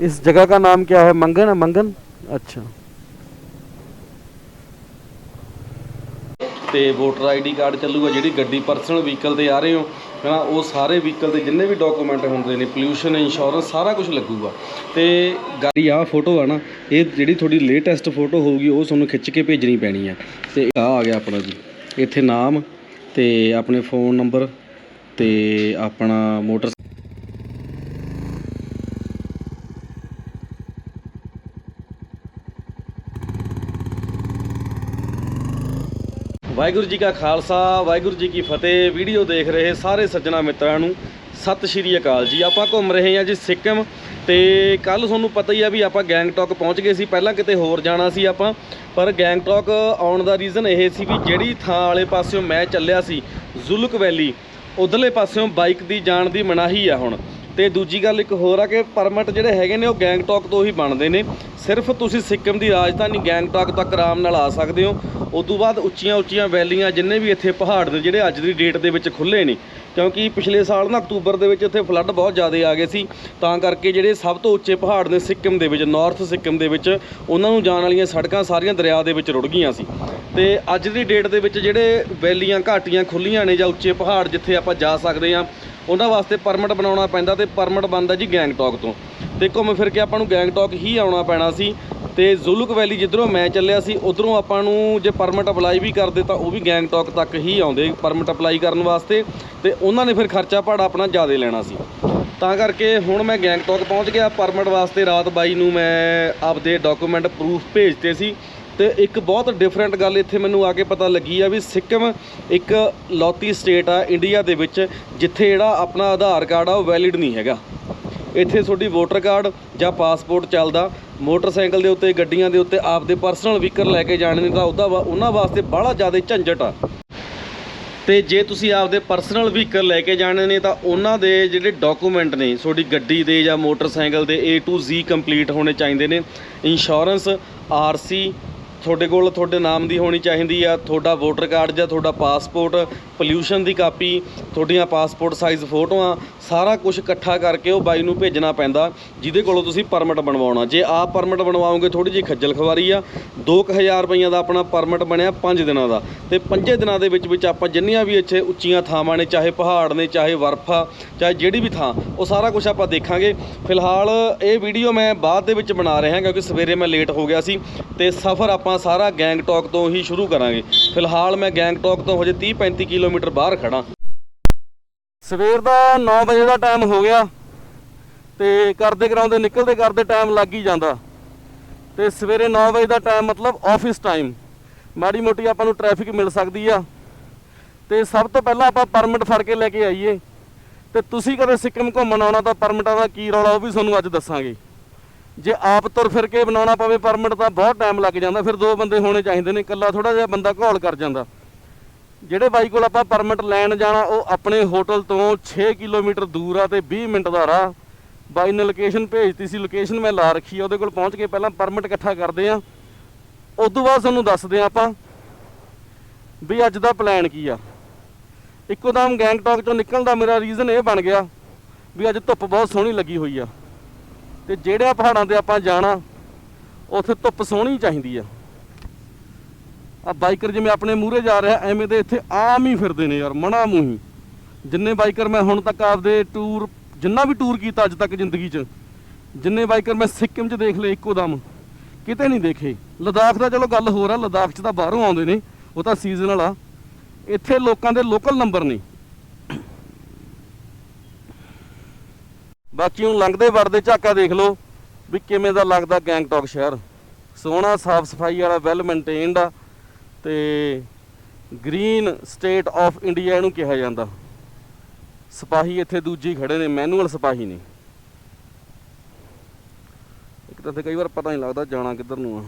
इस जगह का नाम क्या है मंगन है मंगन अच्छा ਤੇ ਵੋਟਰ ਆਈਡੀ ਕਾਰਡ ਚੱਲੂਗਾ ਜਿਹੜੀ ਗੱਡੀ ਪਰਸਨਲ ਵਹੀਕਲ ਤੇ ਆ ਰਹੇ ਹੋ ਹਨਾ ਉਹ ਸਾਰੇ ਵਹੀਕਲ ਦੇ ਜਿੰਨੇ ਵੀ ਡਾਕੂਮੈਂਟ ਹੁੰਦੇ ਨੇ ਪੋਲਿਊਸ਼ਨ ਇੰਸ਼ੋਰੈਂਸ ਸਾਰਾ ਕੁਝ ਲੱਗੂਗਾ ਤੇ ਗਾੜੀ ਆ ਫੋਟੋ ਆ ਨਾ ਇਹ ਜਿਹੜੀ ਤੁਹਾਡੀ ਲੇਟੈਸਟ ਫੋਟੋ ਹੋਊਗੀ ਉਹ ਤੁਹਾਨੂੰ ਖਿੱਚ ਕੇ ਭੇਜਣੀ ਪੈਣੀ ਆ ਤੇ ਆ ਆ ਗਿਆ ਆਪਣਾ ਜੀ ਇੱਥੇ ਨਾਮ ਤੇ ਆਪਣੇ ਫੋਨ ਨੰਬਰ ਤੇ ਆਪਣਾ ਮੋਟਰ ਵਾਹਿਗੁਰੂ ਜੀ ਕਾ ਖਾਲਸਾ, ਵਾਹਿਗੁਰੂ ਜੀ ਕੀ ਫਤਿਹ। ਵੀਡੀਓ ਦੇਖ ਰਹੇ ਸਾਰੇ ਸੱਜਣਾ ਮਿੱਤਰਾਂ ਨੂੰ। ਸਤਿ ਸ਼੍ਰੀ ਅਕਾਲ ਜੀ। ਆਪਾਂ ਘੁੰਮ ਰਹੇ ਹਾਂ ਜੀ ਸਿੱਕਮ ਤੇ ਕੱਲ ਤੁਹਾਨੂੰ ਪਤਾ ਹੀ ਆ ਵੀ ਆਪਾਂ ਗੈਂਗਟੌਕ ਪਹੁੰਚ ਗਏ ਸੀ। ਪਹਿਲਾਂ ਕਿਤੇ ਹੋਰ ਜਾਣਾ ਸੀ ਆਪਾਂ, ਪਰ ਗੈਂਗਟੌਕ ਆਉਣ ਦਾ ਰੀਜ਼ਨ ਇਹ ਸੀ ਵੀ ਜਿਹੜੀ ਥਾਂ ਵਾਲੇ ਪਾਸਿਓਂ ਮੈਂ ਚੱਲਿਆ ਸੀ, ਜ਼ੁਲਕ ਵੈਲੀ, ਉਧਰਲੇ ਪਾਸਿਓਂ ਬਾਈਕ ਦੀ ਜਾਣ ਦੀ ਮਨਾਹੀ ਆ ਹੁਣ। ਤੇ ਦੂਜੀ ਗੱਲ ਇੱਕ ਹੋਰ ਆ ਕਿ ਪਰਮਿਟ ਜਿਹੜੇ ਹੈਗੇ ਨੇ ਉਹ ਗੈਂਗਟੋਕ ਤੋਂ ਹੀ ਬਣਦੇ ਨੇ। ਸਿਰਫ ਤੁਸੀਂ ਸਿੱਕਮ ਦੀ ਰਾਜਧਾਨੀ ਗੈਂਗਟੋਕ ਤੱਕ ਆਰਾਮ ਨਾਲ ਆ ਸਕਦੇ ਹੋ। ਉਸ ਤੋਂ ਬਾਅਦ ਉੱਚੀਆਂ ਉੱਚੀਆਂ ਵੈਲੀਆਂ ਜਿੰਨੇ ਵੀ ਇੱਥੇ ਪਹਾੜ ਨੇ ਜਿਹੜੇ ਅੱਜ ਦੀ ਡੇਟ ਦੇ ਵਿੱਚ ਖੁੱਲੇ ਨੇ, ਕਿਉਂਕਿ ਪਿਛਲੇ ਸਾਲ ਨਾ ਅਕਤੂਬਰ ਦੇ ਵਿੱਚ ਇੱਥੇ ਫਲੱਡ ਬਹੁਤ ਜ਼ਿਆਦਾ ਆ ਗਏ ਸੀ। ਤਾਂ ਕਰਕੇ ਜਿਹੜੇ ਸਭ ਤੋਂ ਉੱਚੇ ਪਹਾੜ ਨੇ ਸਿੱਕਮ ਦੇ ਵਿੱਚ ਨਾਰਥ ਸਿੱਕਮ ਦੇ ਵਿੱਚ, ਉਹਨਾਂ ਨੂੰ ਜਾਣ ਵਾਲੀਆਂ ਸੜਕਾਂ ਸਾਰੀਆਂ ਦਰਿਆ ਦੇ ਵਿੱਚ ਰੁੜ ਗਈਆਂ ਸੀ। ਤੇ ਅੱਜ ਦੀ ਡੇਟ ਦੇ ਵਿੱਚ ਜਿਹੜੇ ਵੈਲੀਆਂ ਘਾਟੀਆਂ ਖੁੱਲੀਆਂ ਨੇ ਜਾਂ ਉੱਚੇ ਪਹਾੜ ਜਿੱਥੇ ਆਪਾਂ ਜਾ ਸਕਦੇ ਹਾਂ ਉਹਨਾਂ ਵਾਸਤੇ ਪਰਮਿਟ ਬਣਾਉਣਾ ਪੈਂਦਾ ਤੇ ਪਰਮਿਟ ਬਣਦਾ ਜੀ ਗੈਂਗਟੌਕ ਤੋਂ। ਤੇ ਘੁੰਮ ਫਿਰ ਕੇ ਆਪਾਂ ਨੂੰ ਗੈਂਗਟੌਕ ਹੀ ਆਉਣਾ ਪੈਣਾ ਸੀ। ਤੇ ਜ਼ੁਲੁਕ ਵੈਲੀ ਜਿੱਧਰੋਂ ਮੈਂ ਚੱਲਿਆ ਸੀ, ਉਧਰੋਂ ਆਪਾਂ ਨੂੰ ਜੇ ਪਰਮਿਟ ਅਪਲਾਈ ਵੀ ਕਰਦੇ ਤਾਂ ਉਹ ਵੀ ਗੈਂਗਟੌਕ ਤੱਕ ਹੀ ਆਉਂਦੇ ਪਰਮਿਟ ਅਪਲਾਈ ਕਰਨ ਵਾਸਤੇ। ਤੇ ਉਹਨਾਂ ਨੇ ਫਿਰ ਖਰਚਾ ਭਾੜਾ ਆਪਣਾ ਜ਼ਿਆਦਾ ਲੈਣਾ ਸੀ। ਤਾਂ ਕਰਕੇ ਹੁਣ ਮੈਂ ਗੈਂਗਟੌਕ ਪਹੁੰਚ ਗਿਆ। ਪਰਮਿਟ ਵਾਸਤੇ ਰਾਤ ਬਾਈ ਨੂੰ ਮੈਂ ਆਪਦੇ ਡਾਕੂਮੈਂਟ ਪ੍ਰੂਫ ਭੇਜਤੇ ਸੀ। ਤੇ ਇੱਕ ਬਹੁਤ ਡਿਫਰੈਂਟ ਗੱਲ ਇੱਥੇ ਮੈਨੂੰ ਆ ਕੇ ਪਤਾ ਲੱਗੀ ਆ ਵੀ ਸਿੱਕਮ ਇੱਕ ਲੌਤੀ ਸਟੇਟ ਆ ਇੰਡੀਆ ਦੇ ਵਿੱਚ, ਜਿੱਥੇ ਜਿਹੜਾ ਆਪਣਾ ਆਧਾਰ ਕਾਰਡ ਆ ਉਹ ਵੈਲਿਡ ਨਹੀਂ ਹੈਗਾ। ਇੱਥੇ ਤੁਹਾਡੀ ਵੋਟਰ ਕਾਰਡ ਜਾਂ ਪਾਸਪੋਰਟ ਚੱਲਦਾ, ਮੋਟਰਸਾਈਕਲ ਦੇ ਉੱਤੇ, ਗੱਡੀਆਂ ਦੇ ਉੱਤੇ ਆਪਦੇ ਪਰਸਨਲ ਵਹੀਕਲ ਲੈ ਕੇ ਜਾਣੇ ਨੇ ਤਾਂ ਉਹਦਾ ਵਾ- ਉਹਨਾਂ ਵਾਸਤੇ ਬਾਹਲਾ ਜ਼ਿਆਦਾ ਝੰਜਟ ਆ। ਤੇ ਜੇ ਤੁਸੀਂ ਆਪਦੇ ਪਰਸਨਲ ਵਹੀਕਲ ਲੈ ਕੇ ਜਾਣੇ ਨੇ ਤਾਂ ਉਹਨਾਂ ਦੇ ਜਿਹੜੇ ਡਾਕੂਮੈਂਟ ਨੇ, ਤੁਹਾਡੀ ਗੱਡੀ ਦੇ ਜਾਂ ਮੋਟਰਸਾਈਕਲ ਦੇ A to Z ਕੰਪਲੀਟ ਹੋਣੇ ਚਾਹੀਦੇ ਨੇ। ਇੰਸ਼ੋਰੈਂਸ ਆਰਸੀ ਤੁਹਾਡੇ ਕੋਲ ਤੁਹਾਡੇ ਨਾਮ ਦੀ ਹੋਣੀ ਚਾਹੀਦੀ ਆ, ਤੁਹਾਡਾ ਵੋਟਰ ਕਾਰਡ ਜਾਂ ਤੁਹਾਡਾ ਪਾਸਪੋਰਟ ਪੋਲਿਊਸ਼ਨ ਦੀ ਕਾਪੀ, ਤੁਹਾਡੀਆਂ ਪਾਸਪੋਰਟ ਸਾਈਜ਼ ਫੋਟੋਆਂ, ਸਾਰਾ ਕੁਝ ਇਕੱਠਾ ਕਰਕੇ ਉਹ ਬਾਈ ਨੂੰ ਭੇਜਣਾ ਪੈਂਦਾ, ਜਿਹਦੇ ਕੋਲੋਂ ਤੁਸੀਂ ਪਰਮਿਟ ਬਣਵਾਉਣਾ। ਜੇ ਆਪ ਪਰਮਿਟ ਬਣਵਾਓਗੇ ਥੋੜੀ ਜਿਹੀ ਖੱਜਲ ਖਵਾਰੀ ਆ 2000 ਰੁਪਈਆ ਦਾ ਆਪਣਾ ਪਰਮਿਟ ਬਣਿਆ 5 ਦਿਨਾਂ ਦਾ। ਤੇ 5 ਦਿਨਾਂ ਦੇ ਵਿੱਚ ਵਿੱਚ ਆਪਾਂ ਜਿੰਨੀਆਂ ਵੀ ਇੱਥੇ ਉੱਚੀਆਂ ਥਾਵਾਂ ਨੇ, ਚਾਹੇ ਪਹਾੜ ਨੇ, ਚਾਹੇ ਬਰਫ਼ ਆ, ਚਾਹੇ ਜਿਹੜੀ ਵੀ ਥਾਂ, ਉਹ ਸਾਰਾ ਕੁਝ ਆਪਾਂ ਦੇਖਾਂਗੇ। ਫਿਲਹਾਲ ਇਹ ਵੀਡੀਓ ਮੈਂ ਬਾਅਦ ਦੇ ਵਿੱਚ ਬਣਾ ਰਿਹਾ ਕਿਉਂਕਿ ਸਵੇਰੇ ਮੈਂ ਲੇਟ ਹੋ ਗਿਆ ਸੀ, ਤੇ ਸਫ਼ਰ ਆਪਾਂ ਸਾਰਾ ਗੈਂਗਟੌਕ ਤੋਂ ਹੀ ਸ਼ੁਰੂ ਕਰਾਂਗੇ। ਫਿਲਹਾਲ ਮੈਂ ਗੈਂਗਟੌਕ ਤੋਂ ਹਜੇ 30 35 ਕਿਲੋਮੀਟਰ ਬਾਹਰ ਖੜਾ ਸਵੇਰ ਦਾ 9 ਵਜੇ ਦਾ ਟਾਈਮ ਹੋ ਗਿਆ ਤੇ ਕਰਦੇ ਕਰਾਉਂਦੇ ਨਿਕਲਦੇ ਕਰਦੇ ਟਾਈਮ ਲੱਗ ਹੀ ਜਾਂਦਾ। ਤੇ ਸਵੇਰੇ 9 ਵਜੇ ਦਾ ਟਾਈਮ ਮਤਲਬ ਆਫਿਸ ਟਾਈਮ। ਮਾੜੀ ਮੋਟੀ ਆਪਾਂ ਨੂੰ ਟ੍ਰੈਫਿਕ ਮਿਲ ਸਕਦੀ ਆ। ਤੇ ਸਭ ਤੋਂ ਪਹਿਲਾਂ ਆਪਾਂ ਪਰਮਿਟ ਫੜ ਕੇ ਲੈ ਕੇ ਆਈਏ। ਤੇ ਤੁਸੀਂ ਕਦੇ ਸਿੱਕਮ ਘੁੰਮਣ ਆਉਣਾ ਤਾਂ ਪਰਮਿਟਾਂ ਦਾ ਕੀ ਰੌਲਾ ਉਹ ਵੀ ਤੁਹਾਨੂੰ ਅੱਜ ਦੱਸਾਂਗੇ। ਜੇ ਆਪ ਤੁਰ ਫਿਰ ਕੇ ਬਣਾਉਣਾ ਪਵੇ ਪਰਮਿਟ ਤਾਂ ਬਹੁਤ ਟਾਈਮ ਲੱਗ ਜਾਂਦਾ, ਫਿਰ ਦੋ ਬੰਦੇ ਹੋਣੇ ਚਾਹੀਦੇ ਨੇ, ਇਕੱਲਾ ਥੋੜਾ ਜਿਹਾ ਬੰਦਾ ਘੋਲ ਕਰ ਜਾਂਦਾ। ਜਿਹੜੇ ਬਾਈ ਕੋਲ ਆਪਾਂ ਪਰਮਿਟ ਲੈਣ ਜਾਣਾ, ਉਹ ਆਪਣੇ ਹੋਟਲ ਤੋਂ 6 ਕਿਲੋਮੀਟਰ ਦੂਰ ਆ ਤੇ 20 ਮਿੰਟ ਦਾ ਰਾਹ। ਬਾਈ ਨੇ ਲੋਕੇਸ਼ਨ ਭੇਜਤੀ ਸੀ ਲੋਕੇਸ਼ਨ ਮੈਂ ਲਾ ਰੱਖੀ ਆ, ਉਹਦੇ ਕੋਲ ਪਹੁੰਚ ਕੇ ਪਹਿਲਾਂ ਪਰਮਿਟ ਇਕੱਠਾ ਕਰਦੇ ਆ। ਉਸ ਤੋਂ ਬਾਅਦ ਤੁਹਾਨੂੰ ਦੱਸਦੇ ਆ ਆਪਾਂ ਵੀ ਅੱਜ ਦਾ ਪਲਾਨ ਕੀ ਆ। ਇੱਕੋ ਦਮ ਗੈਂਗਟੌਕ ਚੋਂ ਨਿਕਲਣ ਦਾ ਮੇਰਾ ਰੀਜ਼ਨ ਇਹ ਬਣ ਗਿਆ ਵੀ ਅੱਜ ਧੁੱਪ ਬਹੁਤ ਸੋਹਣੀ ਲੱਗੀ ਹੋਈ ਆ। ਤੇ ਜਿਹੜੇ ਪਹਾੜਾਂ ਤੇ ਆਪਾਂ ਜਾਣਾ, ਉੱਥੇ ਧੁੱਪ ਸੋਹਣੀ ਚਾਹੀਦੀ ਆ। ਆ ਬਾਈਕਰ ਜਿਵੇਂ ਆਪਣੇ ਮੂਹਰੇ ਜਾ ਰਿਹਾ, ਐਵੇਂ ਦੇ ਇੱਥੇ ਆਮ ਹੀ ਫਿਰਦੇ ਨੇ ਯਾਰ ਮਣਾ ਮੂੰਹੀ ਜਿੰਨੇ ਬਾਈਕਰ ਮੈਂ ਹੁਣ ਤੱਕ ਆਪਦੇ ਟੂਰ, ਜਿੰਨਾ ਵੀ ਟੂਰ ਕੀਤਾ ਅੱਜ ਤੱਕ ਜ਼ਿੰਦਗੀ 'ਚ, ਜਿੰਨੇ ਬਾਈਕਰ ਮੈਂ ਸਿੱਕਮ 'ਚ ਦੇਖ ਲਏ ਇੱਕੋ ਦਮ, ਕਿਤੇ ਨਹੀਂ ਦੇਖੇ। ਲਦਾਖ ਦਾ ਚਲੋ ਗੱਲ ਹੋਰ ਆ, ਲਦਾਖ 'ਚ ਤਾਂ ਬਾਹਰੋਂ ਆਉਂਦੇ ਨੇ, ਉਹ ਤਾਂ ਸੀਜ਼ਨਲ ਆ। ਇੱਥੇ ਲੋਕਾਂ ਦੇ ਲੋਕਲ ਨੰਬਰ ਨਹੀਂ ਬਾਕੀ ਹੁਣ ਲੰਘਦੇ ਵੜਦੇ ਝਾਕਾ ਦੇਖ ਲਓ ਵੀ ਕਿਵੇਂ ਦਾ ਲੱਗਦਾ ਗੈਂਗਟੌਕ ਸ਼ਹਿਰ। ਸੋਹਣਾ ਸਾਫ਼ ਸਫ਼ਾਈ ਵਾਲਾ ਵੈਲ ਮੇਨਟੇਨਡ ਆ ਤੇ ਗ੍ਰੀਨ ਸਟੇਟ ਆਫ ਇੰਡੀਆ ਇਹਨੂੰ ਕਿਹਾ ਜਾਂਦਾ। ਸਿਪਾਹੀ ਇੱਥੇ ਦੂਜੀ ਖੜੇ ਨੇ ਮੈਨੂਅਲ ਸਿਪਾਹੀ ਨੇ। ਇੱਕ ਤਾਂ ਇੱਥੇ ਕਈ ਵਾਰ ਪਤਾ ਨਹੀਂ ਲੱਗਦਾ ਜਾਣਾ ਕਿੱਧਰ ਨੂੰ ਆ।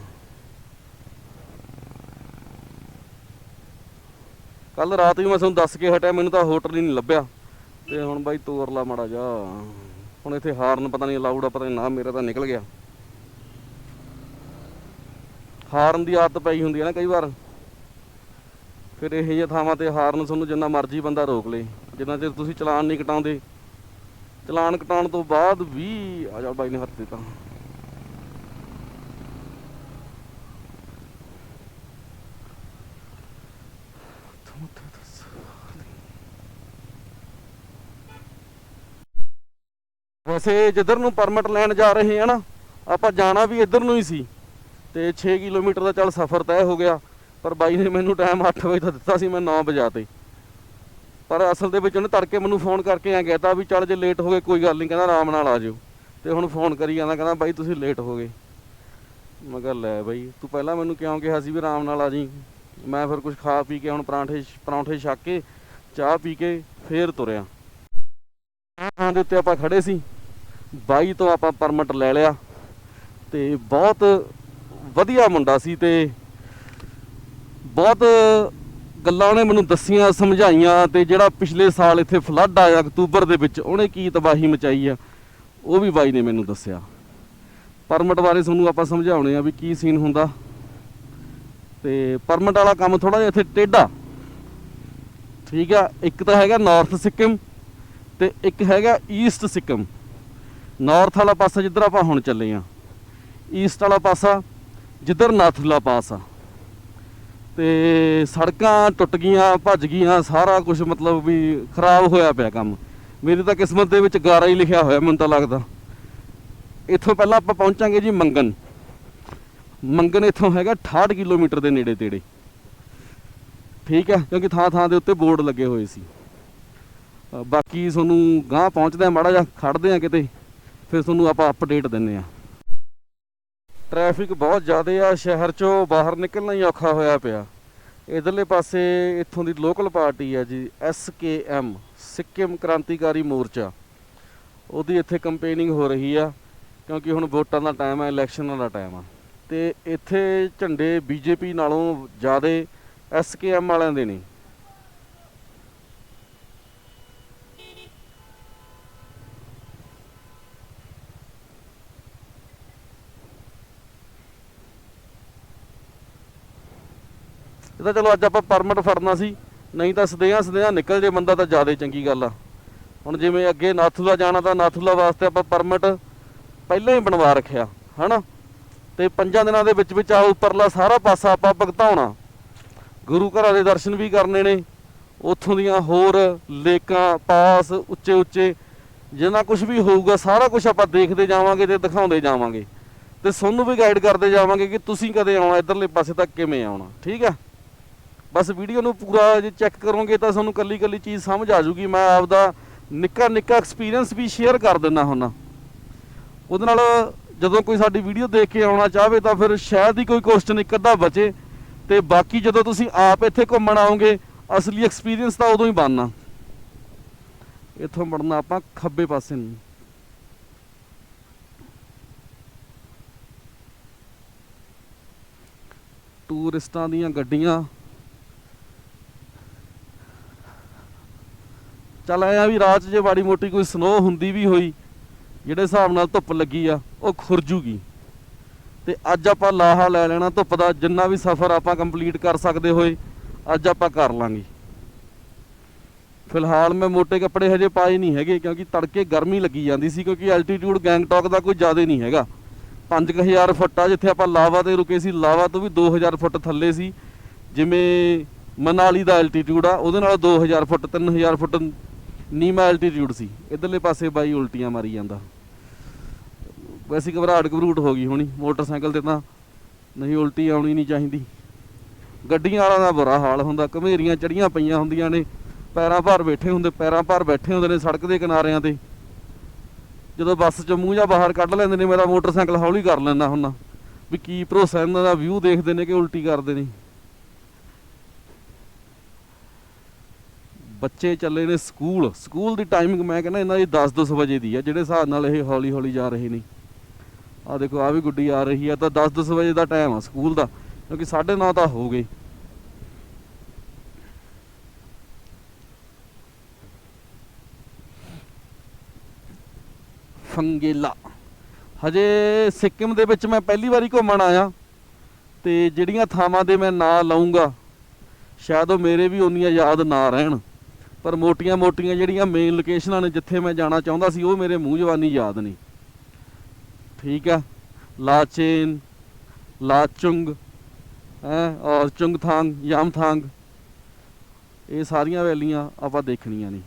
ਕੱਲ ਰਾਤ ਵੀ ਮੈਂ ਤੁਹਾਨੂੰ ਦੱਸ ਕੇ ਹਟਿਆ, ਮੈਨੂੰ ਤਾਂ ਹੋਟਲ ਹੀ ਨਹੀਂ ਲੱਭਿਆ। ਤੇ ਹੁਣ ਬਾਈ ਤੋਰ ਲਾ ਮਾੜਾ ਜਾ ਹੁਣ ਇੱਥੇ ਹਾਰਨ ਪਤਾ ਨਹੀਂ ਅਲਾਊਡ ਆ, ਪਤਾ ਨਹੀਂ ਨਾ ਮੇਰਾ ਤਾਂ ਨਿਕਲ ਗਿਆ। ਹਾਰਨ ਦੀ ਆਦਤ ਪਈ ਹੁੰਦੀ ਹੈ ਨਾ ਕਈ ਵਾਰ। ਫਿਰ ਇਹ ਜਿਹੇ ਥਾਵਾਂ ਤੇ ਹਾਰਨ ਤੁਹਾਨੂੰ ਜਿੰਨਾ ਮਰਜ਼ੀ ਬੰਦਾ ਰੋਕ ਲੇ, ਜਿੰਨਾ ਚਿਰ ਤੁਸੀਂ ਚਲਾਨ ਨਹੀਂ ਕਟਾਉਂਦੇ। ਚਲਾਨ ਕਟਾਉਣ ਤੋਂ ਬਾਅਦ ਵੀ ਆ ਜਾ ਬਾਈ ਨੇ ਹੱਥ ਦਿੱਤਾ। ਵੈਸੇ ਜਿੱਧਰ ਨੂੰ ਪਰਮਿਟ ਲੈਣ ਜਾ ਰਹੇ ਆ ਨਾ, ਆਪਾਂ ਜਾਣਾ ਵੀ ਇੱਧਰ ਨੂੰ ਹੀ ਸੀ। ਤੇ 6 ਕਿਲੋਮੀਟਰ ਦਾ ਚੱਲ ਸਫ਼ਰ ਤੈਅ ਹੋ ਗਿਆ, ਪਰ ਬਾਈ ਨੇ ਮੈਨੂੰ ਟਾਈਮ 8 ਵਜੇ ਦਾ ਦਿੱਤਾ ਸੀ, ਮੈਂ 9 ਵਜਾ ਤੇ। ਪਰ ਅਸਲ ਦੇ ਵਿੱਚ ਉਹਨੇ ਤੜਕੇ ਮੈਨੂੰ ਫੋਨ ਕਰਕੇ ਐਂ ਕਹਿਤਾ ਵੀ ਚੱਲ ਜੇ ਲੇਟ ਹੋ ਗਏ, ਕੋਈ ਗੱਲ ਨਹੀਂ ਕਹਿੰਦਾ ਆਰਾਮ ਨਾਲ ਆ ਜਿਓ। ਤੇ ਹੁਣ ਫੋਨ ਕਰੀ ਜਾਂਦਾ, ਕਹਿੰਦਾ ਬਾਈ ਤੁਸੀਂ ਲੇਟ ਹੋ ਗਏ। ਮੈਂ ਕਿਹਾ ਲੈ ਬਾਈ, ਤੂੰ ਪਹਿਲਾਂ ਮੈਨੂੰ ਕਿਉਂ ਕਿਹਾ ਸੀ ਵੀ ਆਰਾਮ ਨਾਲ ਆ ਜੀ? ਮੈਂ ਫਿਰ ਕੁਝ ਖਾ ਪੀ ਕੇ ਹੁਣ ਪਰਾਂਠੇ ਪਰੌਂਠੇ ਛੱਕ ਕੇ, ਚਾਹ ਪੀ ਕੇ ਫੇਰ ਤੁਰਿਆ। ਥਾਂ ਦੇ ਉੱਤੇ ਆਪਾਂ ਖੜੇ ਸੀ। ਬਾਈ ਤੋਂ ਆਪਾਂ ਪਰਮਿਟ ਲੈ ਲਿਆ ਤੇ ਬਹੁਤ ਵਧੀਆ ਮੁੰਡਾ ਸੀ ਤੇ ਬਹੁਤ ਗੱਲਾਂ ਉਹਨੇ ਮੈਨੂੰ ਦੱਸੀਆਂ, ਸਮਝਾਈਆਂ ਤੇ ਜਿਹੜਾ ਪਿਛਲੇ ਸਾਲ ਇੱਥੇ ਫਲੱਡ ਆਇਆ ਅਕਤੂਬਰ ਦੇ ਵਿੱਚ, ਉਹਨੇ ਕੀ ਤਬਾਹੀ ਮਚਾਈ ਆ, ਉਹ ਵੀ ਬਾਈ ਨੇ ਮੈਨੂੰ ਦੱਸਿਆ। ਪਰਮਿਟ ਬਾਰੇ ਤੁਹਾਨੂੰ ਆਪਾਂ ਸਮਝਾਉਣੇ ਆ ਵੀ ਕੀ ਸੀਨ ਹੁੰਦਾ। ਤੇ ਪਰਮਿਟ ਵਾਲਾ ਕੰਮ ਥੋੜਾ ਜਿਹਾ ਇੱਥੇ ਟੇਢਾ। ਠੀਕ ਆ, ਇੱਕ ਤਾਂ ਹੈਗਾ ਨਾਰਥ ਸਿੱਕਮ ਤੇ ਇੱਕ ਹੈਗਾ ਈਸਟ ਸਿੱਕਮ ਨਾਰਥ ਵਾਲਾ ਪਾਸਾ ਜਿੱਧਰ ਆਪਾਂ ਹੁਣ ਚੱਲੇ ਆ, ਈਸਟ ਵਾਲਾ ਪਾਸਾ, ਜਿੱਧਰ ਨਾਥੂਲਾ ਪਾਸ। ਆ ਤੇ ਸੜਕਾਂ ਟੁੱਟ ਗਈਆਂ, ਭੱਜ ਗਈਆਂ, ਸਾਰਾ ਕੁਝ ਮਤਲਬ ਵੀ ਖਰਾਬ ਹੋਇਆ ਪਿਆ ਕੰਮ। ਮੇਰੀ ਤਾਂ ਕਿਸਮਤ ਦੇ ਵਿੱਚ ਗਾਰਾ ਹੀ ਲਿਖਿਆ ਹੋਇਆ, ਮੈਨੂੰ ਤਾਂ ਲੱਗਦਾ। ਇੱਥੋਂ ਪਹਿਲਾਂ ਆਪਾਂ ਪਹੁੰਚਾਂਗੇ ਜੀ ਮੰਗਨ। ਮੰਗਨ ਇੱਥੋਂ ਹੈਗਾ 68 ਕਿਲੋਮੀਟਰ ਦੇ ਨੇੜੇ ਤੇੜੇ। ਠੀਕ ਹੈ, ਕਿਉਂਕਿ ਥਾਂ ਥਾਂ ਦੇ ਉੱਤੇ ਬੋਰਡ ਲੱਗੇ ਹੋਏ ਸੀ। ਬਾਕੀ ਤੁਹਾਨੂੰ ਗਾਂ ਪਹੁੰਚਦੇ ਆ, ਮਾੜਾ ਜਿਹਾ ਖੜਦੇ ਆ ਕਿਤੇ। ਫਿਰ ਤੁਹਾਨੂੰ ਆਪਾਂ ਅਪਡੇਟ ਦਿੰਨੇ ਆ ਟ੍ਰੈਫਿਕ ਬਹੁਤ ਜ਼ਿਆਦਾ ਆ, ਸ਼ਹਿਰ ਚੋਂ ਬਾਹਰ ਨਿਕਲਣਾ ਹੀ ਔਖਾ ਹੋਇਆ ਪਿਆ। ਇਧਰਲੇ ਪਾਸੇ ਇੱਥੋਂ ਦੀ ਲੋਕਲ ਪਾਰਟੀ ਆ ਜੀ ਐਸਕੇਐਮ ਸਿੱਕਿਮ ਕ੍ਰਾਂਤੀਕਾਰੀ ਮੋਰਚਾ। ਉਹਦੀ ਇੱਥੇ ਕੰਪੇਨਿੰਗ ਹੋ ਰਹੀ ਆ, ਕਿਉਂਕਿ ਹੁਣ ਵੋਟਾਂ ਦਾ ਟਾਈਮ ਆ ਇਲੈਕਸ਼ਨਾਂ ਦਾ ਟਾਈਮ ਆ। ਤੇ ਇੱਥੇ ਝੰਡੇ ਬੀਜੇਪੀ ਨਾਲੋਂ ਜ਼ਿਆਦਾ ਐਸਕੇਐਮ ਵਾਲਿਆਂ ਦੇ ਨੇ। ਇਹ ਤਾਂ ਚਲੋ ਅੱਜ ਆਪਾਂ ਪਰਮਿਟ ਫੜਨਾ ਸੀ, ਨਹੀਂ ਤਾਂ ਸਦਿਆਂ ਸਦਿਆਂ ਨਿਕਲ ਜੇ ਬੰਦਾ ਤਾਂ ਜ਼ਿਆਦਾ ਚੰਗੀ ਗੱਲ ਆ। ਹੁਣ ਜਿਵੇਂ ਅੱਗੇ ਨਾਥੂਲਾ ਜਾਣਾ ਤਾਂ ਨਾਥੂਲਾ ਵਾਸਤੇ ਆਪਾਂ ਪਰਮਿਟ ਪਹਿਲਾਂ ਹੀ ਬਣਵਾ ਰੱਖਿਆ, ਹਨਾ? ਤੇ ਪੰਜਾਂ ਦਿਨਾਂ ਦੇ ਵਿੱਚ ਵਿੱਚ ਆ ਉੱਪਰਲਾ ਸਾਰਾ ਪਾਸਾ ਆਪਾਂ ਭੁਗਤਾਉਣਾ। ਗੁਰੂ ਘਰਾਂ ਦੇ ਦਰਸ਼ਨ ਵੀ ਕਰਨੇ ਨੇ, ਉੱਥੋਂ ਦੀਆਂ ਹੋਰ ਲੇਕਾਂ, ਪਾਸ, ਉੱਚੇ ਉੱਚੇ, ਜਿੰਨਾ ਕੁਝ ਵੀ ਹੋਊਗਾ, ਸਾਰਾ ਕੁਝ ਆਪਾਂ ਦੇਖਦੇ ਜਾਵਾਂਗੇ ਤੇ ਦਿਖਾਉਂਦੇ ਜਾਵਾਂਗੇ। ਤੇ ਤੁਹਾਨੂੰ ਵੀ ਗਾਈਡ ਕਰਦੇ ਜਾਵਾਂਗੇ ਕਿ ਤੁਸੀਂ ਕਦੇ ਆਉਣਾ, ਇਧਰਲੇ ਪਾਸੇ ਤੱਕ ਕਿਵੇਂ ਆਉਣਾ, ਠੀਕ ਆ? ਬਸ ਵੀਡੀਓ ਨੂੰ ਪੂਰਾ ਜੇ ਚੈੱਕ ਕਰੋਗੇ ਤਾਂ ਤੁਹਾਨੂੰ ਕੱਲੀ ਕੱਲੀ ਚੀਜ਼ ਸਮਝ ਆ ਜੂਗੀ। ਮੈਂ ਆਪਦਾ ਨਿੱਕਾ ਨਿੱਕਾ ਐਕਸਪੀਰੀਅੰਸ ਵੀ ਸ਼ੇਅਰ ਕਰ ਦਿੰਦਾ ਹੁੰਨਾ। ਉਹਦੇ ਨਾਲ ਜਦੋਂ ਕੋਈ ਸਾਡੀ ਵੀਡੀਓ ਦੇਖ ਕੇ ਆਉਣਾ ਚਾਹਵੇ ਤਾਂ ਫਿਰ ਸ਼ਾਇਦ ਹੀ ਕੋਈ ਕੁਐਸਚਨ ਇੱਕ ਅੱਧਾ ਬਚੇ ਤੇ ਬਾਕੀ ਜਦੋਂ ਤੁਸੀਂ ਆਪ ਇੱਥੇ ਘੁੰਮਣ ਆਓਗੇ, ਅਸਲੀ ਐਕਸਪੀਰੀਅੰਸ ਤਾਂ ਉਦੋਂ ਹੀ ਬਣਨਾ। ਇੱਥੋਂ ਮੁੜਨਾ ਆਪਾਂ ਖੱਬੇ ਪਾਸੇ ਨੂੰ। ਟੂਰਿਸਟਾਂ ਦੀਆਂ ਗੱਡੀਆਂ ਚੱਲ ਆਇਆ ਵੀ ਰਾਤ 'ਚ ਜੇ ਮਾੜੀ ਮੋਟੀ ਕੋਈ ਸਨੋ ਹੁੰਦੀ ਵੀ ਹੋਈ, ਜਿਹੜੇ ਹਿਸਾਬ ਨਾਲ ਧੁੱਪ ਲੱਗੀ ਆ, ਉਹ ਖੁਰਜੂਗੀ। ਤੇ ਅੱਜ ਆਪਾਂ ਲਾਹਾ ਲੈ ਲੈਣਾ ਧੁੱਪ ਦਾ, ਜਿੰਨਾ ਵੀ ਸਫ਼ਰ ਆਪਾਂ ਕੰਪਲੀਟ ਕਰ ਸਕਦੇ ਹੋਏ, ਅੱਜ ਆਪਾਂ ਕਰ ਲਾਂਗੇ। ਫਿਲਹਾਲ ਮੈਂ ਮੋٹے ਕੱਪੜੇ ਹਜੇ ਪਾਏ ਨਹੀਂ ਹੈਗੇ, ਕਿਉਂਕਿ ਤੜਕੇ ਗਰਮੀ ਲੱਗੀ ਜਾਂਦੀ ਸੀ, ਕਿਉਂਕਿ ਐਲਟੀਟਿਊਡ ਗੈਂਗਟੌਕ ਦਾ ਕੋਈ ਜ਼ਿਆਦਾ ਨਹੀਂ ਹੈਗਾ। 5000 ਫੁੱਟ ਆ, ਜਿੱਥੇ ਆਪਾਂ ਲਾਵਾ ਤੇ ਰੁਕੇ ਸੀ, ਲਾਵਾ ਤੋਂ ਵੀ 2000 ਫੁੱਟ ਥੱਲੇ ਸੀ। ਜਿਵੇਂ ਮਨਾਲੀ ਦਾ ਐਲਟੀਟਿਊਡ ਆ, ਉਹਦੇ ਨਾਲ 2000 ਫੁੱਟ 3000 ਫੁੱਟ ਨੀਮਾ ਐਲਟੀਟਿਊਡ ਸੀ। ਇਧਰਲੇ ਪਾਸੇ ਬਾਈ ਉਲਟੀਆਂ ਮਾਰੀ ਜਾਂਦਾ। ਵੈਸੀ ਘਬਰਾਹਟ ਘਬਰੂਟ ਹੋ ਗਈ ਹੋਣੀ। ਮੋਟਰਸਾਈਕਲ ਤੇ ਤਾਂ ਨਹੀਂ ਉਲਟੀ ਆਉਣੀ ਨਹੀਂ ਚਾਹੀਦੀ। ਗੱਡੀਆਂ ਵਾਲਿਆਂ ਦਾ ਬੁਰਾ ਹਾਲ ਹੁੰਦਾ। ਘਮੇਰੀਆਂ ਚੜੀਆਂ ਪਈਆਂ ਹੁੰਦੀਆਂ ਨੇ। ਪੈਰਾਂ ਭਰ ਬੈਠੇ ਹੁੰਦੇ, ਪੈਰਾਂ ਭਰ ਬੈਠੇ ਹੁੰਦੇ ਨੇ ਸੜਕ ਦੇ ਕਿਨਾਰਿਆਂ ਤੇ। ਜਦੋਂ ਬੱਸ ਚੋਂ ਮੂੰਹ ਜਾਂ ਬਾਹਰ ਕੱਢ ਲੈਂਦੇ ਨੇ, ਮੇਰਾ ਮੋਟਰਸਾਈਕਲ ਹੌਲੀ ਕਰ ਲੈਂਦਾ ਹੁੰਦਾ। ਵੀ ਕੀ ਭਰੋਸਾ, ਇਹਨਾਂ ਦਾ ਵਿਊ ਦੇਖਦੇ ਨੇ ਕਿ ਉਲਟੀ ਕਰਦੇ ਨੇ। ਬੱਚੇ ਚੱਲੇ ਨੇ ਸਕੂਲ। ਸਕੂਲ ਦੀ ਟਾਈਮਿੰਗ ਮੈਂ ਕਹਿੰਦਾ ਇਹਨਾਂ ਦੀ 10-10 ਵਜੇ ਦੀ ਆ, ਜਿਹੜੇ ਹਿਸਾਬ ਨਾਲ ਇਹ ਹੌਲੀ ਹੌਲੀ ਜਾ ਰਹੇ ਨੇ। ਆ ਦੇਖੋ ਆ ਵੀ ਗੁੱਡੀ ਆ ਰਹੀ ਆ, ਤਾਂ 10-10 ਵਜੇ ਦਾ ਟਾਈਮ ਆ ਸਕੂਲ ਦਾ, ਕਿਉਂਕਿ 9:30 ਤਾਂ ਹੋ ਗਏ। ਫੰਗੇਲਾ। ਹਜੇ ਸਿੱਕਮ ਦੇ ਵਿੱਚ ਮੈਂ ਪਹਿਲੀ ਵਾਰੀ ਘੁੰਮਣ ਆਇਆ, ਤੇ ਜਿਹੜੀਆਂ ਥਾਵਾਂ ਦੇ ਮੈਂ ਨਾਂ ਲਾਉਂਗਾ ਸ਼ਾਇਦ ਉਹ ਮੇਰੇ ਵੀ ਉਨੀਆਂ ਯਾਦ ਨਾ ਰਹਿਣ। ਪਰ ਮੋਟੀਆਂ-ਮੋਟੀਆਂ ਜਿਹੜੀਆਂ ਮੇਨ ਲੋਕੇਸ਼ਨਾਂ ਨੇ ਜਿੱਥੇ ਮੈਂ ਜਾਣਾ ਚਾਹੁੰਦਾ ਸੀ, ਉਹ ਮੇਰੇ ਮੂੰਹ ਜਵਾਨੀ ਯਾਦ ਨਹੀਂ ਠੀਕ ਆ? ਲਾਚੇਨ ਲਾਚੁੰਗ ਹੈ, ਔਰ ਚੁੰਗਥਾਂਗ ਯਾਮਥਾਂਗ ਇਹ ਸਾਰੀਆਂ ਵੈਲੀਆਂ ਆਪਾਂ ਦੇਖਣੀਆਂ ਨੇ।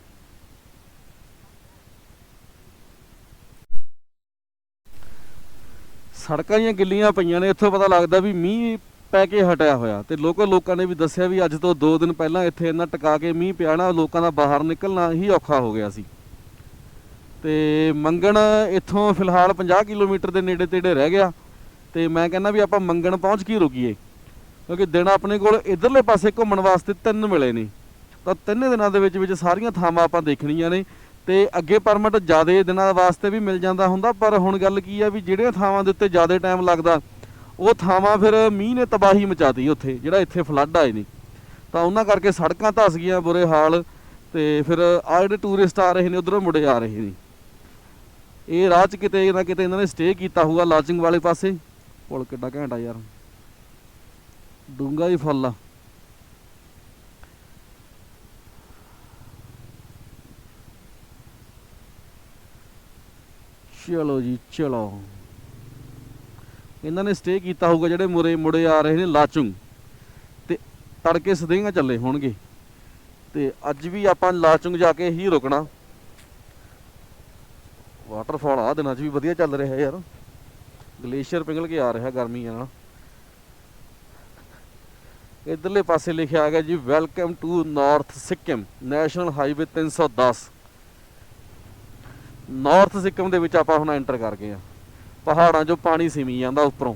ਸੜਕਾਂ ਦੀਆਂ ਗਿੱਲੀਆਂ ਪਈਆਂ ਨੇ, ਇੱਥੋਂ ਪਤਾ ਲੱਗਦਾ ਵੀ ਮੀਂਹ ਪੈ ਕੇ ਹਟਿਆ ਹੋਇਆ ਤੇ ਲੋਕਲ ਲੋਕਾਂ ਨੇ ਵੀ ਦੱਸਿਆ ਵੀ ਅੱਜ ਤੋਂ 2 ਦਿਨ ਪਹਿਲਾਂ ਇੱਥੇ ਇੰਨਾ ਟਿਕਾ ਕੇ ਮੀਂਹ ਪਿਆ ਨਾ, ਲੋਕਾਂ ਦਾ ਬਾਹਰ ਨਿਕਲਣਾ ਹੀ ਔਖਾ ਹੋ ਗਿਆ ਸੀ। ਤੇ ਮੰਗਣ ਇੱਥੋਂ ਫਿਲਹਾਲ 50 ਕਿਲੋਮੀਟਰ ਦੇ ਨੇੜੇ ਤੇੜੇ ਰਹਿ ਗਿਆ ਤੇ ਮੈਂ ਕਹਿੰਦਾ ਵੀ ਆਪਾਂ ਮੰਗਣ ਪਹੁੰਚ ਕੀ ਰੁਕੀਏ? ਕਿਉਂਕਿ ਦਿਨ ਆਪਣੇ ਕੋਲ ਇਧਰਲੇ ਪਾਸੇ ਘੁੰਮਣ ਵਾਸਤੇ ਤਿੰਨ ਮਿਲੇ ਨੇ। ਤਾਂ ਤਿੰਨੇ ਦਿਨਾਂ ਦੇ ਵਿੱਚ ਵਿੱਚ ਸਾਰੀਆਂ ਥਾਵਾਂ ਆਪਾਂ ਦੇਖਣੀਆਂ ਨੇ ਤੇ ਅੱਗੇ ਪਰਮਿਟ ਜ਼ਿਆਦਾ ਦਿਨਾਂ ਵਾਸਤੇ ਵੀ ਮਿਲ ਜਾਂਦਾ ਹੁੰਦਾ, ਪਰ ਹੁਣ ਗੱਲ ਕੀ ਆ ਵੀ ਜਿਹੜੀਆਂ ਥਾਵਾਂ ਦੇ ਉੱਤੇ ਜ਼ਿਆਦਾ ਟਾਈਮ ਲੱਗਦਾ ਉਹ ਥਾਵਾਂ ਫਿਰ ਮੀਂਹ ਨੇ ਤਬਾਹੀ ਮਚਾਤੀ ਉੱਥੇ, ਜਿਹੜਾ ਇੱਥੇ ਫਲੱਡ ਆਏ ਨੇ। ਤਾਂ ਉਹਨਾਂ ਕਰਕੇ ਸੜਕਾਂ ਧਸ ਗਈਆਂ ਬੁਰੇ ਹਾਲ ਤੇ ਫਿਰ ਆ ਜਿਹੜੇ ਟੂਰਿਸਟ ਆ ਰਹੇ ਨੇ, ਉਧਰੋਂ ਮੁੜੇ ਆ ਰਹੇ ਨੇ। ਇਹ ਰਾਹ 'ਚ ਕਿਤੇ ਨਾ ਕਿਤੇ ਇਹਨਾਂ ਨੇ ਸਟੇ ਕੀਤਾ ਹੋਊਗਾ ਲਾਚਿੰਗ ਵਾਲੇ ਪਾਸੇ। ਪੁਲ ਕਿੱਡਾ ਘੈਂਟਾ ਯਾਰ। ਡੂੰਗਾ ਹੀ ਫੁੱਲ ਆ। ਚਲੋ ਜੀ, ਚਲੋ। ਇਹਨਾਂ ਨੇ ਸਟੇ ਕੀਤਾ ਹੋਊਗਾ ਜਿਹੜੇ ਮੁਰੇ ਮੁੜੇ ਆ ਰਹੇ ਨੇ, ਲਾਚੁੰਗ। ਤੇ ਤੜਕੇ ਸਦੇਗਾ ਚੱਲੇ ਹੋਣਗੇ। ਤੇ ਅੱਜ ਵੀ ਆਪਾਂ ਲਾਚੁੰਗ ਜਾ ਕੇ ਹੀ ਰੁਕਣਾ। ਵਾਟਰਫਾਲ ਆ, ਦਿਨਾਂ 'ਚ ਵੀ ਵਧੀਆ ਚੱਲ ਰਿਹਾ ਯਾਰ। ਗਲੇਸ਼ੀਅਰ ਪਿਘਲ ਕੇ ਆ ਰਿਹਾ ਗਰਮੀਆਂ ਨਾਲ। ਇਧਰਲੇ ਪਾਸੇ ਲਿਖਿਆ ਗਿਆ ਜੀ welcome to north Sikkim national highway 310 north Sikkim ਦੇ ਵਿੱਚ ਆਪਾਂ ਹੁਣ ਐਂਟਰ ਕਰ ਗਏ ਆ। ਪਹਾੜਾਂ 'ਚੋਂ ਪਾਣੀ ਸਿਮੀ ਜਾਂਦਾ ਉੱਪਰੋਂ।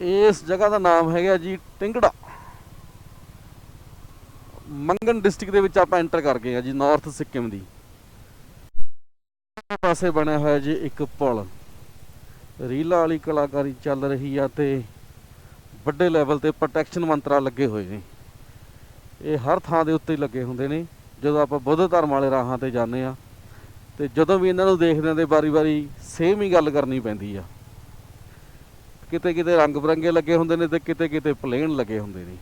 ਇਸ ਜਗ੍ਹਾ ਦਾ ਨਾਮ ਹੈਗਾ ਜੀ ਟਿੰਗੜਾ। ਮੰਗਨ ਡਿਸਟ੍ਰਿਕਟ ਦੇ ਵਿੱਚ ਆਪਾਂ ਐਂਟਰ ਕਰ ਗਏ ਆ ਜੀ, ਨਾਰਥ ਸਿੱਕਮ ਦੀ। ਪਾਸੇ ਬਣਿਆ ਹੋਇਆ ਜੀ ਇੱਕ ਪੁਲ। ਰੀਲਾਂ ਵਾਲੀ ਕਲਾਕਾਰੀ ਚੱਲ ਰਹੀ ਆ ਤੇ ਵੱਡੇ ਲੈਵਲ ਤੇ ਪ੍ਰੋਟੈਕਸ਼ਨ ਮੰਤਰਾ ਲੱਗੇ ਹੋਏ ਨੇ। ਇਹ ਹਰ ਥਾਂ ਦੇ ਉੱਤੇ ਲੱਗੇ ਹੁੰਦੇ ਨੇ। ਜਦੋਂ ਆਪਾਂ ਬੁੱਧ ਧਰਮ ਵਾਲੇ ਰਾਹਾਂ ਤੇ ਜਾਂਦੇ ਆ ਤੇ ਜਦੋਂ ਵੀ ਇਹਨਾਂ ਨੂੰ ਦੇਖਦੇ ਆਂ ਤੇ ਵਾਰੀ-ਵਾਰੀ ਸੇਮ ਹੀ ਗੱਲ ਕਰਨੀ ਪੈਂਦੀ ਆ। ਕਿਤੇ ਕਿਤੇ ਰੰਗ ਬਰੰਗੇ ਲੱਗੇ ਹੁੰਦੇ ਨੇ ਤੇ ਕਿਤੇ ਕਿਤੇ ਪਲੇਨ ਲੱਗੇ ਹੁੰਦੇ ਨੇ।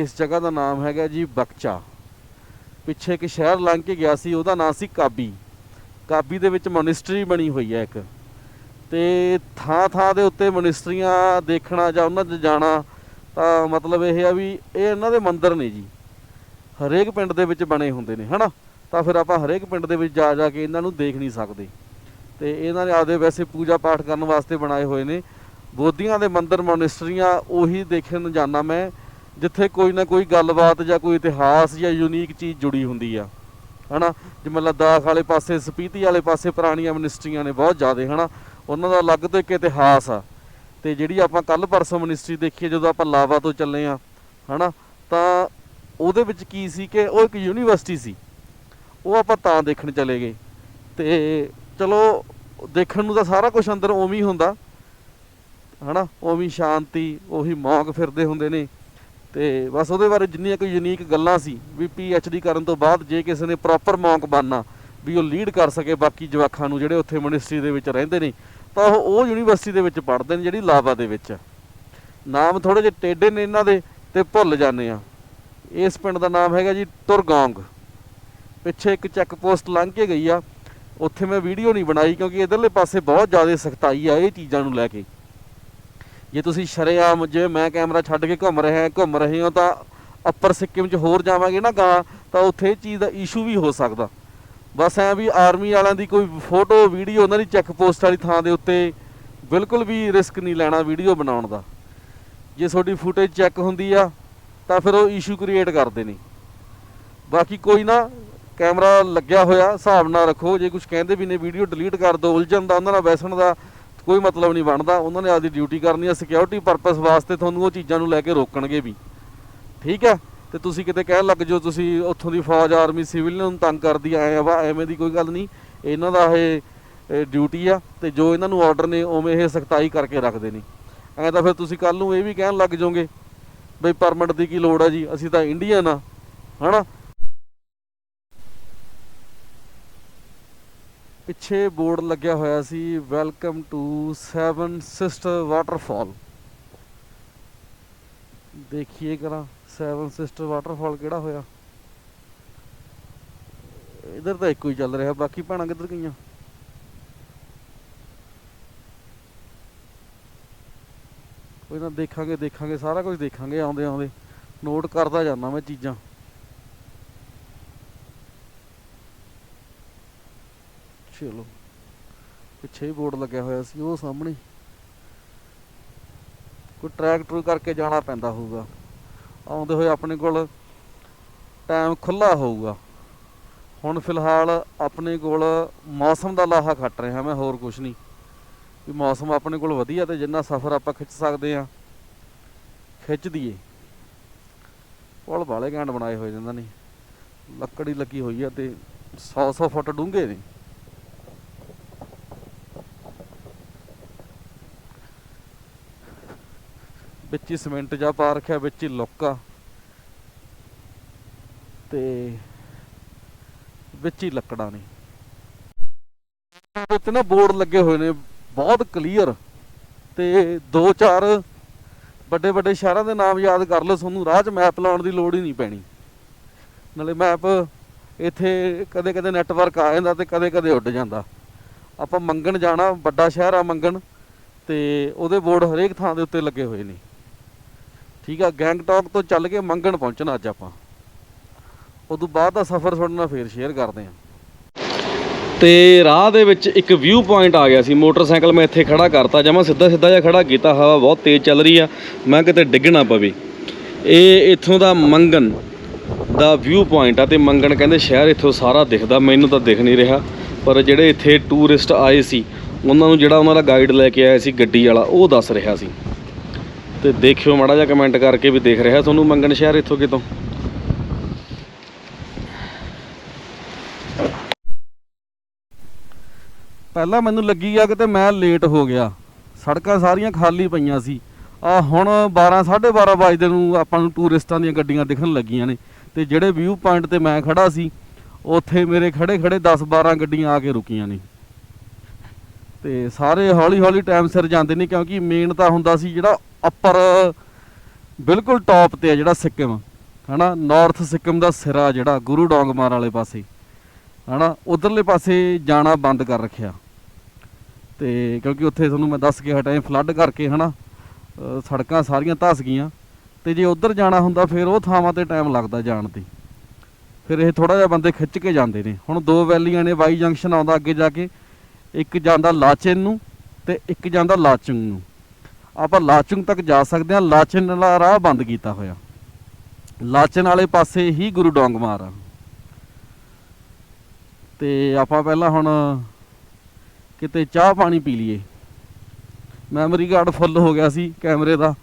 ਇਸ ਜਗ੍ਹਾ ਦਾ ਨਾਮ ਹੈਗਾ ਜੀ ਬਕਚਾ। ਪਿੱਛੇ ਇੱਕ ਸ਼ਹਿਰ ਲੰਘ ਕੇ ਗਿਆ ਸੀ, ਉਹਦਾ ਨਾਮ ਸੀ ਕਾਬੀ। ਕਾਬੀ ਦੇ ਵਿੱਚ ਮੋਨਿਸਟਰੀ ਬਣੀ ਹੋਈ ਹੈ ਇੱਕ। ਤੇ ਥਾਂ ਥਾਂ ਦੇ ਉੱਤੇ ਮੋਨਿਸਟਰੀਆਂ ਦੇਖਣਾ ਜਾਂ ਉਹਨਾਂ 'ਚ ਜਾਣਾ ਤਾਂ ਮਤਲਬ ਇਹ ਆ ਵੀ ਇਹ ਇਹਨਾਂ ਦੇ ਮੰਦਿਰ ਨੇ ਜੀ। ਹਰੇਕ ਪਿੰਡ ਦੇ ਵਿੱਚ ਬਣੇ ਹੁੰਦੇ ਨੇ, ਹਨਾ? ਤਾਂ ਫਿਰ ਆਪਾਂ ਹਰੇਕ ਪਿੰਡ ਦੇ ਵਿੱਚ ਜਾ ਜਾ ਕੇ ਇਹਨਾਂ ਨੂੰ ਦੇਖ ਨਹੀਂ ਸਕਦੇ। ਤੇ ਇਹਨਾਂ ਨੇ ਆਪਦੇ ਵੈਸੇ ਪੂਜਾ ਪਾਠ ਕਰਨ ਵਾਸਤੇ ਬਣਾਏ ਹੋਏ ਨੇ। ਬੋਧੀਆਂ ਦੇ ਮੰਦਿਰ ਮੋਨਿਸਟਰੀਆਂ ਉਹੀ ਦੇਖਣ ਜਾਣਾ ਮੈਂ, ਜਿੱਥੇ ਕੋਈ ਨਾ ਕੋਈ ਗੱਲਬਾਤ ਜਾਂ ਕੋਈ ਇਤਿਹਾਸ ਜਾਂ ਯੂਨੀਕ ਚੀਜ਼ ਜੁੜੀ ਹੁੰਦੀ ਆ, ਹਨਾ? ਜਿਵੇਂ ਲੱਦਾਖ ਵਾਲੇ ਪਾਸੇ, ਸਪੀਤੀ ਵਾਲੇ ਪਾਸੇ ਪੁਰਾਣੀਆਂ ਮਨਿਸਟਰੀਆਂ ਨੇ ਬਹੁਤ ਜ਼ਿਆਦੇ, ਹਨਾ? ਉਹਨਾਂ ਦਾ ਅਲੱਗ ਤੋਂ ਇੱਕ ਇਤਿਹਾਸ ਆ। ਤੇ ਜਿਹੜੀ ਆਪਾਂ ਕੱਲ ਪਰਸੋਂ ਮਨਿਸਟਰੀ ਦੇਖੀ ਜਦੋਂ ਆਪਾਂ ਲਾਵਾ ਤੋਂ ਚੱਲੇ ਆ, ਹਨਾ? ਤਾਂ ਉਹਦੇ ਵਿੱਚ ਕੀ ਸੀ ਕਿ ਉਹ ਇੱਕ ਯੂਨੀਵਰਸਿਟੀ ਸੀ। ਉਹ ਆਪਾਂ ਤਾਂ ਦੇਖਣ ਚਲੇ ਗਏ। ਤੇ ਚਲੋ, ਦੇਖਣ ਨੂੰ ਤਾਂ ਸਾਰਾ ਕੁਝ ਅੰਦਰ ਉਵੇਂ ਹੀ ਹੁੰਦਾ। ਹਨਾ? ਉਵੇਂ ਸ਼ਾਂਤੀ, ਉਹੀ ਮੌਕ ਫਿਰਦੇ ਹੁੰਦੇ ਨੇ। ਤੇ ਬਸ ਉਹਦੇ ਬਾਰੇ ਜਿੰਨੀਆਂ ਕੋਈ ਯੂਨੀਕ ਗੱਲਾਂ ਸੀ, ਵੀ ਡੀ ਕਰਨ ਤੋਂ ਬਾਅਦ ਜੇ ਕਿਸੇ ਨੇ ਪ੍ਰੋਪਰ ਮੌਂਕ ਬਣਨਾ, ਵੀ ਉਹ ਲੀਡ ਕਰ ਸਕੇ ਬਾਕੀ ਜਵਾਖਾਂ ਨੂੰ ਜਿਹੜੇ ਉੱਥੇ ਮਿਨਿਸਟਰੀ ਦੇ ਵਿੱਚ ਰਹਿੰਦੇ ਨੇ, ਤਾਂ ਉਹ ਉਹ ਯੂਨੀਵਰਸਿਟੀ ਦੇ ਵਿੱਚ ਪੜ੍ਹਦੇ ਨੇ ਜਿਹੜੀ ਲਾਵਾ ਦੇ ਵਿੱਚ। ਨਾਮ ਥੋੜੇ ਜਿਹੇ ਟੇਡੇ ਨੇ ਇਹਨਾਂ ਦੇ, ਤੇ ਭੁੱਲ ਜਾਂਦੇ ਆ। ਇਸ ਪਿੰਡ ਦਾ ਨਾਮ ਹੈਗਾ ਜੀ ਤੁਰਗੌਂਗ। ਪਿੱਛੇ ਇੱਕ ਚੈੱਕ ਪੋਸਟ ਲੰਘ ਕੇ ਗਈ ਆ। ਉੱਥੇ ਮੈਂ ਵੀਡੀਓ ਨਹੀਂ ਬਣਾਈ ਕਿਉਂਕਿ ਇਧਰਲੇ ਪਾਸੇ ਬਹੁਤ ਜ਼ਿਆਦਾ ਸਖਤਾਈ ਆ ਇਹ ਚੀਜ਼ਾਂ ਨੂੰ ਲੈ ਕੇ। ਜੇ ਤੁਸੀਂ ਸ਼ਰੇਆਮ ਜੇ ਮੈਂ ਕੈਮਰਾ ਛੱਡ ਕੇ ਘੁੰਮ ਰਹੇ ਘੁੰਮ ਰਹੇ ਹੋ ਤਾਂ ਅੱਪਰ ਸਿੱਕਮ 'ਚ ਹੋਰ ਜਾਵਾਂਗੇ ਨਾ ਗਾਂ, ਤਾਂ ਉੱਥੇ ਇਹ ਚੀਜ਼ ਦਾ ਇਸ਼ੂ ਵੀ ਹੋ ਸਕਦਾ। ਬਸ ਐ ਵੀ ਆਰਮੀ ਵਾਲਿਆਂ ਦੀ ਕੋਈ ਫੋਟੋ, ਵੀਡੀਓ, ਉਹਨਾਂ ਦੀ ਚੈੱਕ ਪੋਸਟ ਵਾਲੀ ਥਾਂ ਦੇ ਉੱਤੇ ਬਿਲਕੁਲ ਵੀ ਰਿਸਕ ਨਹੀਂ ਲੈਣਾ ਵੀਡੀਓ ਬਣਾਉਣ ਦਾ। ਜੇ ਤੁਹਾਡੀ ਫੁਟੇਜ ਚੈੱਕ ਹੁੰਦੀ ਆ ਤਾਂ ਫਿਰ ਉਹ ਇਸ਼ੂ ਕ੍ਰੀਏਟ ਕਰਦੇ ਨੇ। ਬਾਕੀ ਕੋਈ ਨਾ, ਕੈਮਰਾ ਲੱਗਿਆ ਹੋਇਆ, ਹਿਸਾਬ ਨਾਲ ਰੱਖੋ। ਜੇ ਕੁਝ ਕਹਿੰਦੇ ਵੀ ਨੇ ਵੀਡੀਓ ਡਿਲੀਟ ਕਰ ਦਿਓ, ਉਲਝਣ ਦਾ, ਉਹਨਾਂ ਨਾਲ ਬੈਸਣ ਦਾ ਕੋਈ ਮਤਲਬ ਨਹੀਂ ਬਣਦਾ। ਉਹਨਾਂ ਨੇ ਆਪਦੀ ਡਿਊਟੀ ਕਰਨੀ ਹੈ ਸਿਕਿਉਰਿਟੀ ਪਰਪਸ ਵਾਸਤੇ ਤੁਹਾਨੂੰ ਉਹ ਚੀਜ਼ਾਂ ਨੂੰ ਲੈ ਕੇ ਰੋਕਣਗੇ ਵੀ। ਠੀਕ ਹੈ? ਤੇ ਤੁਸੀਂ ਕਿਤੇ ਕਹਿਣ ਲੱਗ ਜਾਓ, ਤੁਸੀਂ ਉੱਥੋਂ ਦੀ ਫੌਜ ਆਰਮੀ ਸਿਵਲ ਨੂੰ ਤੰਗ ਕਰਦੀ ਆਏ ਆ ਵਾ, ਐਵੇਂ ਦੀ ਕੋਈ ਗੱਲ ਨਹੀਂ। ਇਹਨਾਂ ਦਾ ਇਹ ਡਿਊਟੀ ਆ ਤੇ ਜੋ ਇਹਨਾਂ ਨੂੰ ਆਰਡਰ ਨੇ, ਉਵੇਂ ਇਹ ਸਖਤਾਈ ਕਰਕੇ ਰੱਖਦੇ ਨੇ। ਐਂ ਤਾਂ ਫਿਰ ਤੁਸੀਂ ਕੱਲ ਨੂੰ ਇਹ ਵੀ ਕਹਿਣ ਲੱਗ ਜਾਓਗੇ ਬਈ ਪਰਮਿਟ ਦੀ ਕੀ ਲੋੜ ਆ ਜੀ? ਅਸੀਂ ਤਾਂ ਇੰਡੀਅਨ ਆ, ਹਨਾ? ਪਿੱਛੇ ਬੋਰਡ ਲੱਗਿਆ ਹੋਇਆ ਸੀ welcome to seven sister waterfall ਦੇਖੀਏ ਕਰਾਂ ਸੈਵਨ ਸਿਸਟਰ ਵਾਟਰਫਾਲ ਕਿਹੜਾ ਹੋਇਆ? ਇਧਰ ਤਾਂ ਇੱਕੋ ਹੀ ਚੱਲ ਰਿਹਾ, ਬਾਕੀ ਭੈਣਾਂ ਕਿੱਧਰ ਗਈਆਂ? ਕੋਈ ਨਾ ਦੇਖਾਂਗੇ ਦੇਖਾਂਗੇ, ਸਾਰਾ ਕੁਝ ਦੇਖਾਂਗੇ, ਆਉਂਦੇ ਆਉਂਦੇ। ਨੋਟ ਕਰਦਾ ਜਾਂਦਾ ਮੈਂ ਚੀਜ਼ਾਂ। ਚਲੋ। ਪਿੱਛੇ ਹੀ ਬੋਰਡ ਲੱਗਿਆ ਹੋਇਆ ਸੀ, ਉਹ ਸਾਹਮਣੇ। ਕੋਈ ਟਰੈਕ ਟਰੂ ਕਰਕੇ ਜਾਣਾ ਪੈਂਦਾ ਹੋਊਗਾ। ਆਉਂਦੇ ਹੋਏ ਆਪਣੇ ਕੋਲ ਟਾਈਮ ਖੁੱਲਾ ਹੋਊਗਾ। ਹੁਣ ਫਿਲਹਾਲ ਆਪਣੇ ਕੋਲ ਮੌਸਮ ਦਾ ਲਾਹਾ ਖੱਟ ਰਿਹਾ, ਮੈਂ ਹੋਰ ਕੁਝ ਨਹੀਂ। ਵੀ ਮੌਸਮ ਆਪਣੇ ਕੋਲ ਵਧੀਆ ਤੇ ਜਿੰਨਾ ਸਫ਼ਰ ਆਪਾਂ ਖਿੱਚ ਸਕਦੇ ਆ ਖਿੱਚ ਦਈਏ। ਪੁਲ ਵਾਲੇ ਘੈਂਟ ਬਣਾਏ ਹੋਏ ਇਹਨਾਂ ਨੇ। ਲੱਕੜੀ ਲੱਗੀ ਹੋਈ ਆ ਤੇ 100 100 ਫੁੱਟ ਡੂੰਘੇ ਨੇ। ਵਿੱਚ ਹੀ ਸਿਮੈਂਟ ਜਾ ਪਾ ਰੱਖਿਆ, ਵਿੱਚ ਹੀ ਲੁੱਕਾ ਤੇ ਵਿੱਚ ਹੀ ਲੱਕੜਾਂ ਨੇ। ਉੱਤੇ ਨਾ ਬੋਰਡ ਲੱਗੇ ਹੋਏ ਨੇ ਬਹੁਤ ਕਲੀਅਰ ਤੇ ਦੋ ਚਾਰ ਵੱਡੇ ਵੱਡੇ ਸ਼ਹਿਰਾਂ ਦੇ ਨਾਮ ਯਾਦ ਕਰ ਲਓ ਤੁਹਾਨੂੰ, ਰਾਹ 'ਚ ਮੈਪ ਲਾਉਣ ਦੀ ਲੋੜ ਹੀ ਨਹੀਂ ਪੈਣੀ। ਨਾਲੇ ਮੈਪ ਇੱਥੇ ਕਦੇ ਕਦੇ ਨੈਟਵਰਕ ਆ ਜਾਂਦਾ ਤੇ ਕਦੇ ਕਦੇ ਉੱਡ ਜਾਂਦਾ। ਆਪਾਂ ਮੰਗਣ ਜਾਣਾ, ਵੱਡਾ ਸ਼ਹਿਰ ਆ ਮੰਗਣ ਤੇ ਉਹਦੇ ਬੋਰਡ ਹਰੇਕ ਥਾਂ ਦੇ ਉੱਤੇ ਲੱਗੇ ਹੋਏ ਨੇ। ਠੀਕ ਆ, ਗੈਂਗਟੌਕ ਤੋਂ ਚੱਲ ਕੇ ਮੰਗਣ ਪਹੁੰਚਣਾ ਅੱਜ ਆਪਾਂ। ਉਦੋਂ ਬਾਅਦ ਦਾ ਸਫ਼ਰ ਤੁਹਾਡੇ ਨਾਲ ਫੇਰ ਸ਼ੇਅਰ ਕਰਦੇ ਹਾਂ ਤੇ ਰਾਹ ਦੇ ਵਿੱਚ ਇੱਕ ਵਿਊ ਪੁਆਇੰਟ ਆ ਗਿਆ ਸੀ। ਮੋਟਰਸਾਈਕਲ ਮੈਂ ਇੱਥੇ ਖੜਾ ਕਰਤਾ, ਜਮਾ ਸਿੱਧਾ ਸਿੱਧਾ ਜਿਹਾ ਖੜਾ ਕੀਤਾ, ਹਵਾ ਬਹੁਤ ਤੇਜ਼ ਚੱਲ ਰਹੀ ਆ, ਮੈਂ ਕਿਤੇ ਡਿੱਗ ਨਾ ਪਵੇ। ਇਹ ਇੱਥੋਂ ਦਾ ਮੰਗਨ ਦਾ ਵਿਊ ਪੁਆਇੰਟ ਆ ਤੇ ਮੰਗਣ ਕਹਿੰਦੇ ਸ਼ਹਿਰ ਇੱਥੋਂ ਸਾਰਾ ਦਿਖਦਾ, ਮੈਨੂੰ ਤਾਂ ਦਿਖ ਨਹੀਂ ਰਿਹਾ। ਪਰ ਜਿਹੜੇ ਇੱਥੇ ਟੂਰਿਸਟ ਆਏ ਸੀ, ਉਹਨਾਂ ਨੂੰ ਜਿਹੜਾ ਉਹਨਾਂ ਦਾ ਗਾਈਡ ਲੈ ਕੇ ਆਇਆ ਸੀ, ਗੱਡੀ ਵਾਲਾ, ਉਹ ਦੱਸ ਰਿਹਾ ਸੀ। ਤੇ ਦੇਖਿਓ ਮਾੜਾ ਜਿਹਾ ਕਮੈਂਟ ਕਰਕੇ ਵੀ ਦੇਖ ਰਿਹਾ, ਤੁਹਾਨੂੰ ਮੰਗਣ ਸ਼ਹਿਰ ਇੱਥੋਂ ਕਿਤੋਂ? ਪਹਿਲਾਂ ਮੈਨੂੰ ਲੱਗੀ ਆ ਕਿਤੇ ਮੈਂ ਲੇਟ ਹੋ ਗਿਆ। ਸੜਕਾਂ ਸਾਰੀਆਂ ਖਾਲੀ ਪਈਆਂ ਸੀ। ਆ ਹੁਣ 12 12:30 ਵਜੇ ਨੂੰ ਆਪਾਂ ਨੂੰ ਟੂਰਿਸਟਾਂ ਦੀਆਂ ਗੱਡੀਆਂ ਦਿਖਣ ਲੱਗੀਆਂ ਨੇ। ਤੇ ਜਿਹੜੇ ਵਿਊ ਪੁਆਇੰਟ ਤੇ ਮੈਂ ਖੜਾ ਸੀ, ਉੱਥੇ ਮੇਰੇ ਖੜੇ ਖੜੇ 10 12 ਗੱਡੀਆਂ ਆ ਕੇ ਰੁਕੀਆਂ ਨੇ। ਤੇ ਸਾਰੇ ਹੌਲੀ ਹੌਲੀ ਟਾਈਮ ਸਿਰ ਜਾਂਦੇ ਨੇ, ਕਿਉਂਕਿ ਮੇਨ ਤਾਂ ਹੁੰਦਾ ਸੀ ਜਿਹੜਾ ਅੱਪਰ ਬਿਲਕੁਲ ਟੌਪ ਤੇ ਆ ਜਿਹੜਾ ਸਿੱਕਮ। ਹਨਾ? ਨਾਰਥ ਸਿੱਕਮ ਦਾ ਸਿਰਾ ਜਿਹੜਾ ਗੁਰੂ ਡੋਂਗਮਾਰ ਵਾਲੇ ਪਾਸੇ। ਹਨਾ ਉਧਰਲੇ ਪਾਸੇ ਜਾਣਾ ਬੰਦ ਕਰ ਰੱਖਿਆ। ਤੇ ਕਿਉਂਕਿ ਉੱਥੇ ਤੁਹਾਨੂੰ ਮੈਂ ਦੱਸ ਕੇ ਹਟਾਇਆ ਫਲੱਡ ਕਰਕੇ ਹਨਾ ਅ, ਸੜਕਾਂ ਸਾਰੀਆਂ ਧਸ ਗਈਆਂ। ਤੇ ਜੇ ਉਧਰ ਜਾਣਾ ਹੁੰਦਾ ਫਿਰ ਉਹ ਥਾਵਾਂ ਤੇ ਟਾਈਮ ਲੱਗਦਾ ਜਾਣ ਤੇ ਫਿਰ ਇਹ ਥੋੜਾ ਜਿਹਾ ਬੰਦੇ ਖਿੱਚ ਕੇ ਜਾਂਦੇ ਨੇ। ਹੁਣ ਦੋ ਵੈਲੀਆਂ ਨੇ ਵਾਈ ਜੰਕਸ਼ਨ ਆਉਂਦਾ ਅੱਗੇ ਜਾ ਕੇ। ਇੱਕ ਜਾਂਦਾ ਲਾਚਨ ਨੂੰ ਤੇ ਇੱਕ ਜਾਂਦਾ ਲਾਚੁੰਗ ਨੂੰ। ਆਪਾਂ ਲਾਚੁੰਗ ਤੱਕ ਜਾ ਸਕਦੇ ਹਾਂ। ਲਾਚਨ ਵਾਲਾ ਰਾਹ ਬੰਦ ਕੀਤਾ ਹੋਇਆ। ਲਾਚਨ ਵਾਲੇ ਪਾਸੇ ਹੀ ਗੁਰੂ ਡੋਂਗਮਾਰ ਆ। ਤੇ ਆਪਾਂ ਪਹਿਲਾਂ ਹੁਣ ਕਿਤੇ ਚਾਹ ਪਾਣੀ ਪੀ ਲਈਏ। ਮੈਮਰੀ ਕਾਰਡ ਫੁੱਲ ਹੋ ਗਿਆ ਸੀ ਕੈਮਰੇ ਦਾ।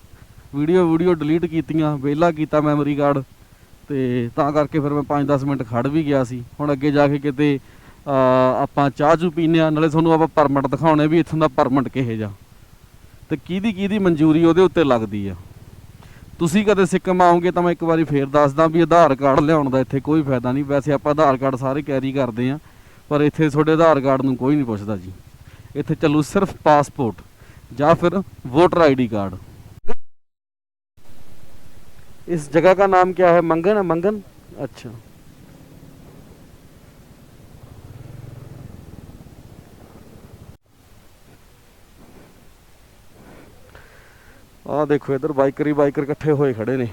ਵੀਡੀਓ ਵੀਡੀਓ ਡਿਲੀਟ ਕੀਤੀਆਂ, ਵਿਹਲਾ ਕੀਤਾ ਮੈਮਰੀ ਕਾਰਡ ਤੇ ਤਾਂ ਕਰਕੇ ਫਿਰ ਮੈਂ 5-10 ਮਿੰਟ ਖੜ ਵੀ ਗਿਆ ਸੀ। ਹੁਣ ਅੱਗੇ ਜਾ ਕੇ ਕਿਤੇ ਆਪਾਂ ਚਾਹ ਚੂ ਪੀਨੇ ਆ ਨਾਲੇ ਤੁਹਾਨੂੰ ਆਪਾਂ ਪਰਮਿਟ ਦਿਖਾਉਣੇ ਵੀ ਇੱਥੋਂ ਦਾ ਪਰਮਿਟ ਕਿਹੇ ਜਾ ਤੇ ਕਿਹਦੀ ਕਿਹਦੀ ਮਨਜ਼ੂਰੀ ਉਹਦੇ ਉੱਤੇ ਲੱਗਦੀ ਆ। ਤੁਸੀਂ ਕਦੇ ਸਿੱਕਮ ਆਓਗੇ ਤਾਂ ਮੈਂ ਇੱਕ ਵਾਰੀ ਫੇਰ ਦੱਸਦਾ ਵੀ ਆਧਾਰ ਕਾਰਡ ਲਿਆਉਣ ਦਾ ਇੱਥੇ ਕੋਈ ਫਾਇਦਾ ਨਹੀਂ ਵੈਸੇ ਆਪਾਂ ਆਧਾਰ ਕਾਰਡ ਸਾਰੇ ਕੈਰੀ ਕਰਦੇ ਆ ਪਰ ਇੱਥੇ ਤੁਹਾਡੇ ਆਧਾਰ ਕਾਰਡ ਨੂੰ ਕੋਈ ਨਹੀਂ ਪੁੱਛਦਾ ਜੀ ਇੱਥੇ ਚੱਲੂ ਸਿਰਫ ਪਾਸਪੋਰਟ ਜਾਂ ਫਿਰ ਵੋਟਰ ਆਈਡੀ ਕਾਰਡ इस जगह का नाम क्या है मंगन है मंगन अच्छा ਆਹ ਦੇਖੋ ਇਧਰ ਬਾਈਕਰ ਹੀ ਬਾਈਕਰ ਇਕੱਠੇ ਹੋਏ ਖੜੇ ਨੇ।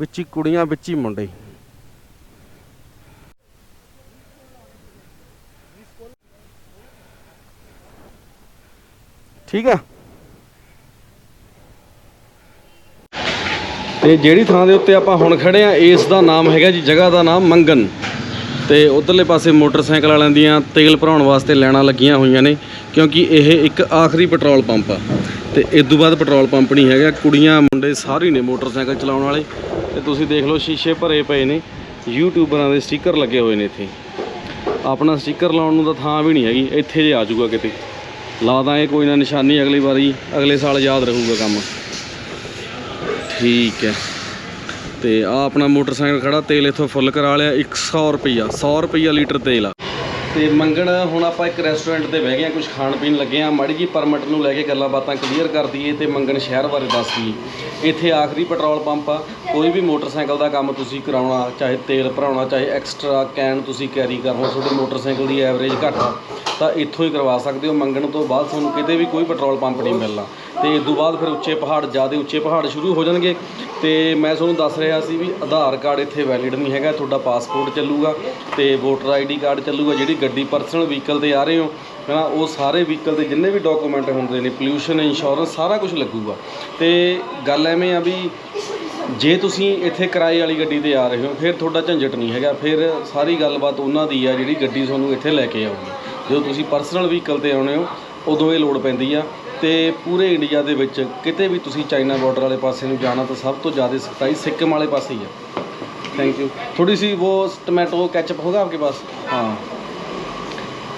ਵਿੱਚ ਹੀ ਕੁੜੀਆਂ, ਵਿੱਚ ਹੀ ਮੁੰਡੇ। ਠੀਕ ਆ? ਤੇ ਜਿਹੜੀ ਥਾਂ ਦੇ ਉੱਤੇ ਆਪਾਂ ਹੁਣ ਖੜੇ ਆ, ਇਸ ਦਾ ਨਾਮ ਹੈਗਾ ਜੀ, ਜਗ੍ਹਾ ਦਾ ਨਾਮ ਮੰਗਨ। ਤੇ ਉਧਰਲੇ ਪਾਸੇ ਮੋਟਰਸਾਈਕਲ ਵਾਲਿਆਂ ਦੀਆਂ ਤੇਲ ਭਰਾਉਣ ਵਾਸਤੇ ਲੈਣਾ ਲੱਗੀਆਂ ਹੋਈਆਂ ਨੇ, ਕਿਉਂਕਿ ਇਹ ਇੱਕ ਆਖਰੀ ਪੈਟਰੋਲ ਪੰਪ ਆ। ਤੇ ਇਸ ਤੋਂ ਬਾਅਦ ਪੈਟਰੋਲ ਪੰਪ ਨਹੀਂ ਹੈਗਾ, ਕੁੜੀਆਂ, ਮੁੰਡੇ ਸਾਰੇ ਹੀ ਨੇ ਮੋਟਰਸਾਈਕਲ ਚਲਾਉਣ ਵਾਲੇ। ਤੇ ਤੁਸੀਂ ਦੇਖ ਲਓ, ਸ਼ੀਸ਼ੇ ਭਰੇ ਪਏ ਨੇ, ਯੂਟਿਊਬਰਾਂ ਦੇ ਸਟicker ਲੱਗੇ ਹੋਏ ਨੇ ਇੱਥੇ। ਆਪਣਾ ਸਟicker ਲਾਉਣ ਨੂੰ ਤਾਂ ਥਾਂ ਵੀ ਨਹੀਂ ਹੈਗੀ, ਇੱਥੇ ਜੇ ਆ ਜਾਊਗਾ ਕਿਤੇ। ਲਾ ਦਾਂਗੇ ਕੋਈ ਨਾ ਨਿਸ਼ਾਨੀ ਅਗਲੀ ਵਾਰੀ, ਅਗਲੇ ਸਾਲ ਯਾਦ ਰਹੂਗਾ ਕੰਮ। ਠੀਕ ਹੈ। ਤੇ ਆ ਆਪਣਾ ਮੋਟਰਸਾਈਕਲ ਖੜਾ, ਤੇਲ ਇੱਥੋਂ ਫੁੱਲ ਕਰਾ ਲਿਆ 100 ਰੁਪਈਆ 100 ਰੁਪਈਆ ਲੀਟਰ ਤੇਲ ਆ। ਤੇ ਮੰਗਣ ਹੁਣ ਆਪਾਂ ਇੱਕ ਰੈਸਟੋਰੈਂਟ ਤੇ ਬਹਿ ਗਏ ਆ ਕੁਝ ਖਾਣ ਪੀਣ ਲੱਗੇ ਆ ਮਾੜੀ ਜੀ ਪਰਮਿਟ ਨੂੰ ਲੈ ਕੇ ਗੱਲਾਂ ਬਾਤਾਂ ਕਲੀਅਰ ਕਰ ਦਈਏ ਤੇ ਮੰਗਣ ਸ਼ਹਿਰ ਬਾਰੇ ਦੱਸ ਦਈਏ। ਇੱਥੇ ਆਖਰੀ ਪੈਟਰੋਲ ਪੰਪ ਆ, ਕੋਈ ਵੀ ਮੋਟਰਸਾਈਕਲ ਦਾ ਕੰਮ ਤੁਸੀਂ ਕਰਾਉਣਾ, ਚਾਹੇ ਤੇਲ ਭਰਾਉਣਾ, ਚਾਹੇ ਐਕਸਟਰਾ ਕੈਨ ਤੁਸੀਂ ਕੈਰੀ ਕਰਨਾ, ਤੁਹਾਡੇ ਮੋਟਰਸਾਈਕਲ ਦੀ ਐਵਰੇਜ ਘੱਟ ਆ, ਤਾਂ ਇੱਥੋਂ ਹੀ ਕਰਵਾ ਸਕਦੇ ਹੋ। ਮੰਗਣ ਤੋਂ ਬਾਅਦ ਤੁਹਾਨੂੰ ਕਿਤੇ ਵੀ ਕੋਈ ਪੈਟਰੋਲ ਪੰਪ ਨਹੀਂ ਮਿਲਣਾ। ਤੇ ਇਸ ਤੋਂ ਬਾਅਦ ਫਿਰ ਉੱਚੇ ਪਹਾੜ, ਜ਼ਿਆਦਾ ਉੱਚੇ ਪਹਾੜ ਸ਼ੁਰੂ ਹੋ ਜਾਣਗੇ। ਤੇ ਮੈਂ ਤੁਹਾਨੂੰ ਦੱਸ ਰਿਹਾ ਸੀ ਵੀ ਆਧਾਰ ਕਾਰਡ ਇੱਥੇ ਵੈਲਿਡ ਨਹੀਂ ਹੈਗਾ, ਤੁਹਾਡਾ ਪਾਸਪੋਰਟ ਚੱਲੂਗਾ ਤੇ ਵੋਟਰ ਆਈਡੀ ਕਾਰਡ ਚੱਲੂਗਾ, ਜਿਹੜੀ ਗੱਡੀ ਪਰਸਨਲ ਵਹੀਕਲ ਤੇ ਆ ਰਹੇ ਹੋ, ਹਨਾ, ਉਹ ਸਾਰੇ ਵਹੀਕਲ ਦੇ ਜਿੰਨੇ ਵੀ ਡਾਕੂਮੈਂਟ ਹੁੰਦੇ ਨੇ ਪੋਲਿਊਸ਼ਨ ਇੰਸ਼ੋਰੈਂਸ ਸਾਰਾ ਕੁਝ ਲੱਗੂਗਾ। ਤੇ ਗੱਲ ਐਵੇਂ ਆ ਵੀ ਜੇ ਤੁਸੀਂ ਇੱਥੇ ਕਿਰਾਏ ਵਾਲੀ ਗੱਡੀ ਤੇ ਆ ਰਹੇ ਹੋ, ਫਿਰ ਤੁਹਾਡਾ ਝੰਜਟ ਨਹੀਂ ਹੈਗਾ, ਫਿਰ ਸਾਰੀ ਗੱਲਬਾਤ ਉਹਨਾਂ ਦੀ ਆ ਜਿਹੜੀ ਗੱਡੀ ਤੁਹਾਨੂੰ ਇੱਥੇ ਲੈ ਕੇ ਆਊਗੀ। ਜਦੋਂ ਤੁਸੀਂ ਪਰਸਨਲ ਵਹੀਕਲ ਤੇ ਆਉਣੇ ਹੋ, ਉਦੋਂ ਇਹ ਲੋੜ ਪੈਂਦੀ ਆ। ਅਤੇ ਪੂਰੇ ਇੰਡੀਆ ਦੇ ਵਿੱਚ ਕਿਤੇ ਵੀ ਤੁਸੀਂ ਚਾਈਨਾ ਬੋਡਰ ਵਾਲੇ ਪਾਸੇ ਨੂੰ ਜਾਣਾ ਤਾਂ ਸਭ ਤੋਂ ਜ਼ਿਆਦਾ ਸਖਤਾਈ ਸਿੱਕਮ ਵਾਲੇ ਪਾਸੇ ਹੀ ਹੈ ਥੈਂਕ ਯੂ ਥੋੜ੍ਹੀ ਸੀ ਵੋ ਟੋਮੈਟੋ ਕੈਚਅਪ ਗਿਆ ਆਪਣੇ ਪਾਸ? ਹਾਂ।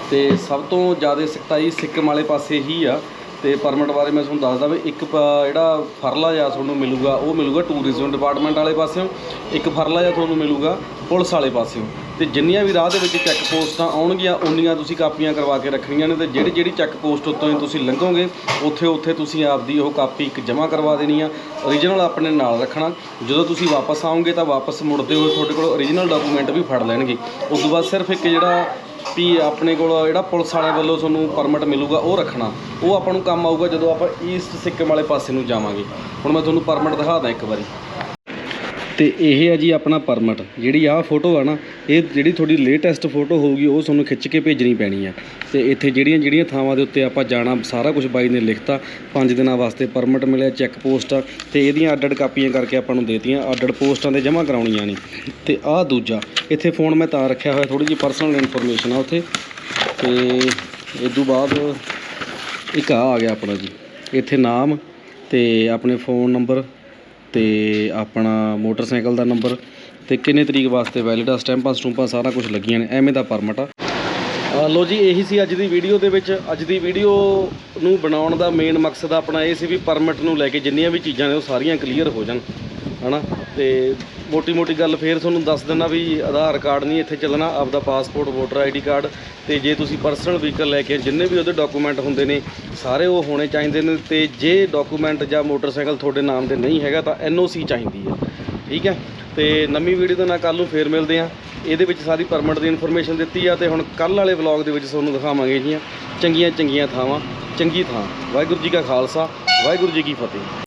ਅਤੇ ਸਭ ਤੋਂ ਜ਼ਿਆਦਾ ਸਖਤਾਈ ਸਿੱਕਮ ਵਾਲੇ ਪਾਸੇ ਹੀ ਆ। ਤੇ ਪਰਮਿਟ ਬਾਰੇ ਮੈਂ ਤੁਹਾਨੂੰ ਦੱਸਦਾ ਵੀ ਇੱਕ ਪ- ਜਿਹੜਾ ਫਰਲਾ ਜਾਂ ਤੁਹਾਨੂੰ ਮਿਲੂਗਾ, ਉਹ ਮਿਲੂਗਾ ਟੂਰਿਜ਼ਮ ਡਿਪਾਰਟਮੈਂਟ ਵਾਲੇ ਪਾਸਿਓਂ, ਇੱਕ ਫਰਲਾ ਜਾਂ ਤੁਹਾਨੂੰ ਮਿਲੂਗਾ ਪੁਲਿਸ ਵਾਲੇ ਪਾਸਿਓਂ। ਤੇ ਜਿੰਨੀਆਂ ਵੀ ਰਾਹ ਦੇ ਵਿੱਚ ਚੈੱਕ ਪੋਸਟਾਂ ਆਉਣਗੀਆਂ, ਉਨੀਆਂ ਤੁਸੀਂ ਕਾਪੀਆਂ ਕਰਵਾ ਕੇ ਰੱਖਣੀਆਂ ਨੇ ਤੇ ਜਿਹੜੀ ਜਿਹੜੀ ਚੈੱਕ ਪੋਸਟ ਉੱਤੋਂ ਹੀ ਤੁਸੀਂ ਲੰਘੋਗੇ, ਉੱਥੇ ਉੱਥੇ ਤੁਸੀਂ ਆਪਦੀ ਉਹ ਕਾਪੀ ਇੱਕ ਜਮ੍ਹਾਂ ਕਰਵਾ ਦੇਣੀ ਆ ਓਰੀਜਨਲ ਆਪਣੇ ਨਾਲ ਰੱਖਣਾ। ਜਦੋਂ ਤੁਸੀਂ ਵਾਪਸ ਆਓਗੇ ਤਾਂ ਵਾਪਸ ਮੁੜਦੇ ਹੋਏ ਤੁਹਾਡੇ ਕੋਲ ਓਰੀਜਨਲ ਡਾਕੂਮੈਂਟ ਵੀ ਫੜ ਲੈਣਗੇ। ਉਸ ਤੋਂ ਬਾਅਦ ਸਿਰਫ ਇੱਕ ਜਿਹੜਾ ਵੀ ਆਪਣੇ ਕੋਲ ਜਿਹੜਾ ਪੁਲਿਸ ਵਾਲਿਆਂ ਵੱਲੋਂ ਤੁਹਾਨੂੰ ਪਰਮਿਟ ਮਿਲੂਗਾ, ਉਹ ਰੱਖਣਾ। ਉਹ ਆਪਾਂ ਨੂੰ ਕੰਮ ਆਊਗਾ ਜਦੋਂ ਆਪਾਂ ਈਸਟ ਸਿੱਕਮ ਵਾਲੇ ਪਾਸੇ ਨੂੰ ਜਾਵਾਂਗੇ। ਹੁਣ ਮੈਂ ਤੁਹਾਨੂੰ ਪਰਮਿਟ ਦਿਖਾ ਦਾਂ ਇੱਕ ਵਾਰੀ। ਤੇ ਇਹ ਆ ਜੀ ਆਪਣਾ ਪਰਮਿਟ, ਜਿਹੜੀ ਆਹ ਫੋਟੋ ਆ ਨਾ, ਇਹ ਜਿਹੜੀ ਤੁਹਾਡੀ ਲੇਟੈਸਟ ਫੋਟੋ ਹੋਊਗੀ, ਉਹ ਤੁਹਾਨੂੰ ਖਿੱਚ ਕੇ ਭੇਜਣੀ ਪੈਣੀ ਆ। ਤੇ ਇੱਥੇ ਜਿਹੜੀਆਂ ਜਿਹੜੀਆਂ ਥਾਵਾਂ ਦੇ ਉੱਤੇ ਆਪਾਂ ਜਾਣਾ, ਸਾਰਾ ਕੁਝ ਬਾਈ ਨੇ ਲਿਖਤਾ 5 ਦਿਨਾਂ ਵਾਸਤੇ ਪਰਮਿਟ ਮਿਲਿਆ, ਚੈੱਕ ਪੋਸਟ ਆ, ਤੇ ਇਹਦੀਆਂ ਅੱਡ ਅੱਡ ਕਾਪੀਆਂ ਕਰਕੇ ਆਪਾਂ ਨੂੰ ਦੇਤੀਆਂ ਅੱਡ ਅੱਡ ਪੋਸਟਾਂ ਤੇ ਜਮ੍ਹਾਂ ਕਰਾਉਣੀਆਂ ਨੇ। ਤੇ ਆਹ ਦੂਜਾ, ਇੱਥੇ ਫੋਨ ਮੈਂ ਤਾਂ ਰੱਖਿਆ ਹੋਇਆ ਥੋੜੀ ਜਿਹੀ ਪਰਸਨਲ ਇਨਫੋਰਮੇਸ਼ਨ ਆ ਉੱਥੇ। ਤੇ ਇਸ ਤੋਂ ਬਾਅਦ ਇੱਕ ਆ ਆ ਗਿਆ ਆਪਣਾ ਜੀ, ਇੱਥੇ ਨਾਮ ਤੇ ਆਪਣੇ ਫੋਨ ਨੰਬਰ ਅਤੇ ਆਪਣਾ ਮੋਟਰਸਾਈਕਲ ਦਾ ਨੰਬਰ ਅਤੇ ਕਿੰਨੇ ਤਰੀਕ ਵਾਸਤੇ ਵੈਲਿਡ ਆ? ਸਟੈਂਪਾਂ ਸਟੂੰਪਾਂ ਸਾਰਾ ਕੁਝ ਲੱਗੀਆਂ ਨੇ ਐਵੇਂ ਦਾ ਪਰਮਿਟ ਆ। ਅ, ਲਓ ਜੀ ਇਹੀ ਸੀ ਅੱਜ ਦੀ ਵੀਡੀਓ ਦੇ ਵਿੱਚ। ਅੱਜ ਦੀ ਵੀਡੀਓ ਨੂੰ ਬਣਾਉਣ ਦਾ ਮੇਨ ਮਕਸਦ ਆਪਣਾ ਇਹ ਸੀ ਵੀ ਪਰਮਿਟ ਨੂੰ ਲੈ ਕੇ ਜਿੰਨੀਆਂ ਵੀ ਚੀਜ਼ਾਂ ਨੇ ਉਹ ਸਾਰੀਆਂ ਕਲੀਅਰ ਹੋ ਜਾਣ ਹਨਾ? ਤੇ ਮੋਟੀ ਮੋਟੀ ਗੱਲ ਫੇਰ ਤੁਹਾਨੂੰ ਦੱਸ ਦਿੰਦਾ ਵੀ ਆਧਾਰ ਕਾਰਡ ਨਹੀਂ ਇੱਥੇ ਚੱਲਣਾ, ਆਪਦਾ ਪਾਸਪੋਰਟ, ਵੋਟਰ ਆਈਡੀ ਕਾਰਡ ਤੇ ਜੇ ਤੁਸੀਂ ਪਰਸਨਲ ਵਹੀਕਲ ਲੈ ਕੇ ਜਿੰਨੇ ਵੀ ਉਹਦੇ ਡਾਕੂਮੈਂਟ ਹੁੰਦੇ ਨੇ, ਸਾਰੇ ਉਹ ਹੋਣੇ ਚਾਹੀਦੇ ਨੇ ਤੇ ਜੇ ਡਾਕੂਮੈਂਟ ਜਾਂ ਮੋਟਰਸਾਈਕਲ ਤੁਹਾਡੇ ਨਾਮ ਤੇ ਨਹੀਂ ਹੈਗਾ ਤਾਂ ਐਨਓਸੀ ਚਾਹੀਦੀ ਹੈ ਠੀਕ ਹੈ? ਤੇ ਨਵੀਂ ਵੀਡੀਓ ਦੇ ਨਾਲ ਕੱਲ ਨੂੰ ਫੇਰ ਮਿਲਦੇ ਆ ਇਹਦੇ ਵਿੱਚ ਸਾਰੀ ਪਰਮਿਟ ਦੀ ਇਨਫੋਰਮੇਸ਼ਨ ਦਿੱਤੀ ਆ ਤੇ ਹੁਣ ਕੱਲ ਵਾਲੇ ਵਲੌਗ ਦੇ ਵਿੱਚ ਤੁਹਾਨੂੰ ਦਿਖਾਵਾਂਗੇ ਜੀਆਂ ਚੰਗੀਆਂ ਚੰਗੀਆਂ ਥਾਵਾਂ, ਚੰਗੀ ਥਾਂ। ਵਾਹਿਗੁਰੂ ਜੀ ਕਾ ਖਾਲਸਾ, ਵਾਹਿਗੁਰੂ ਜੀ ਕੀ ਫਤਿਹ।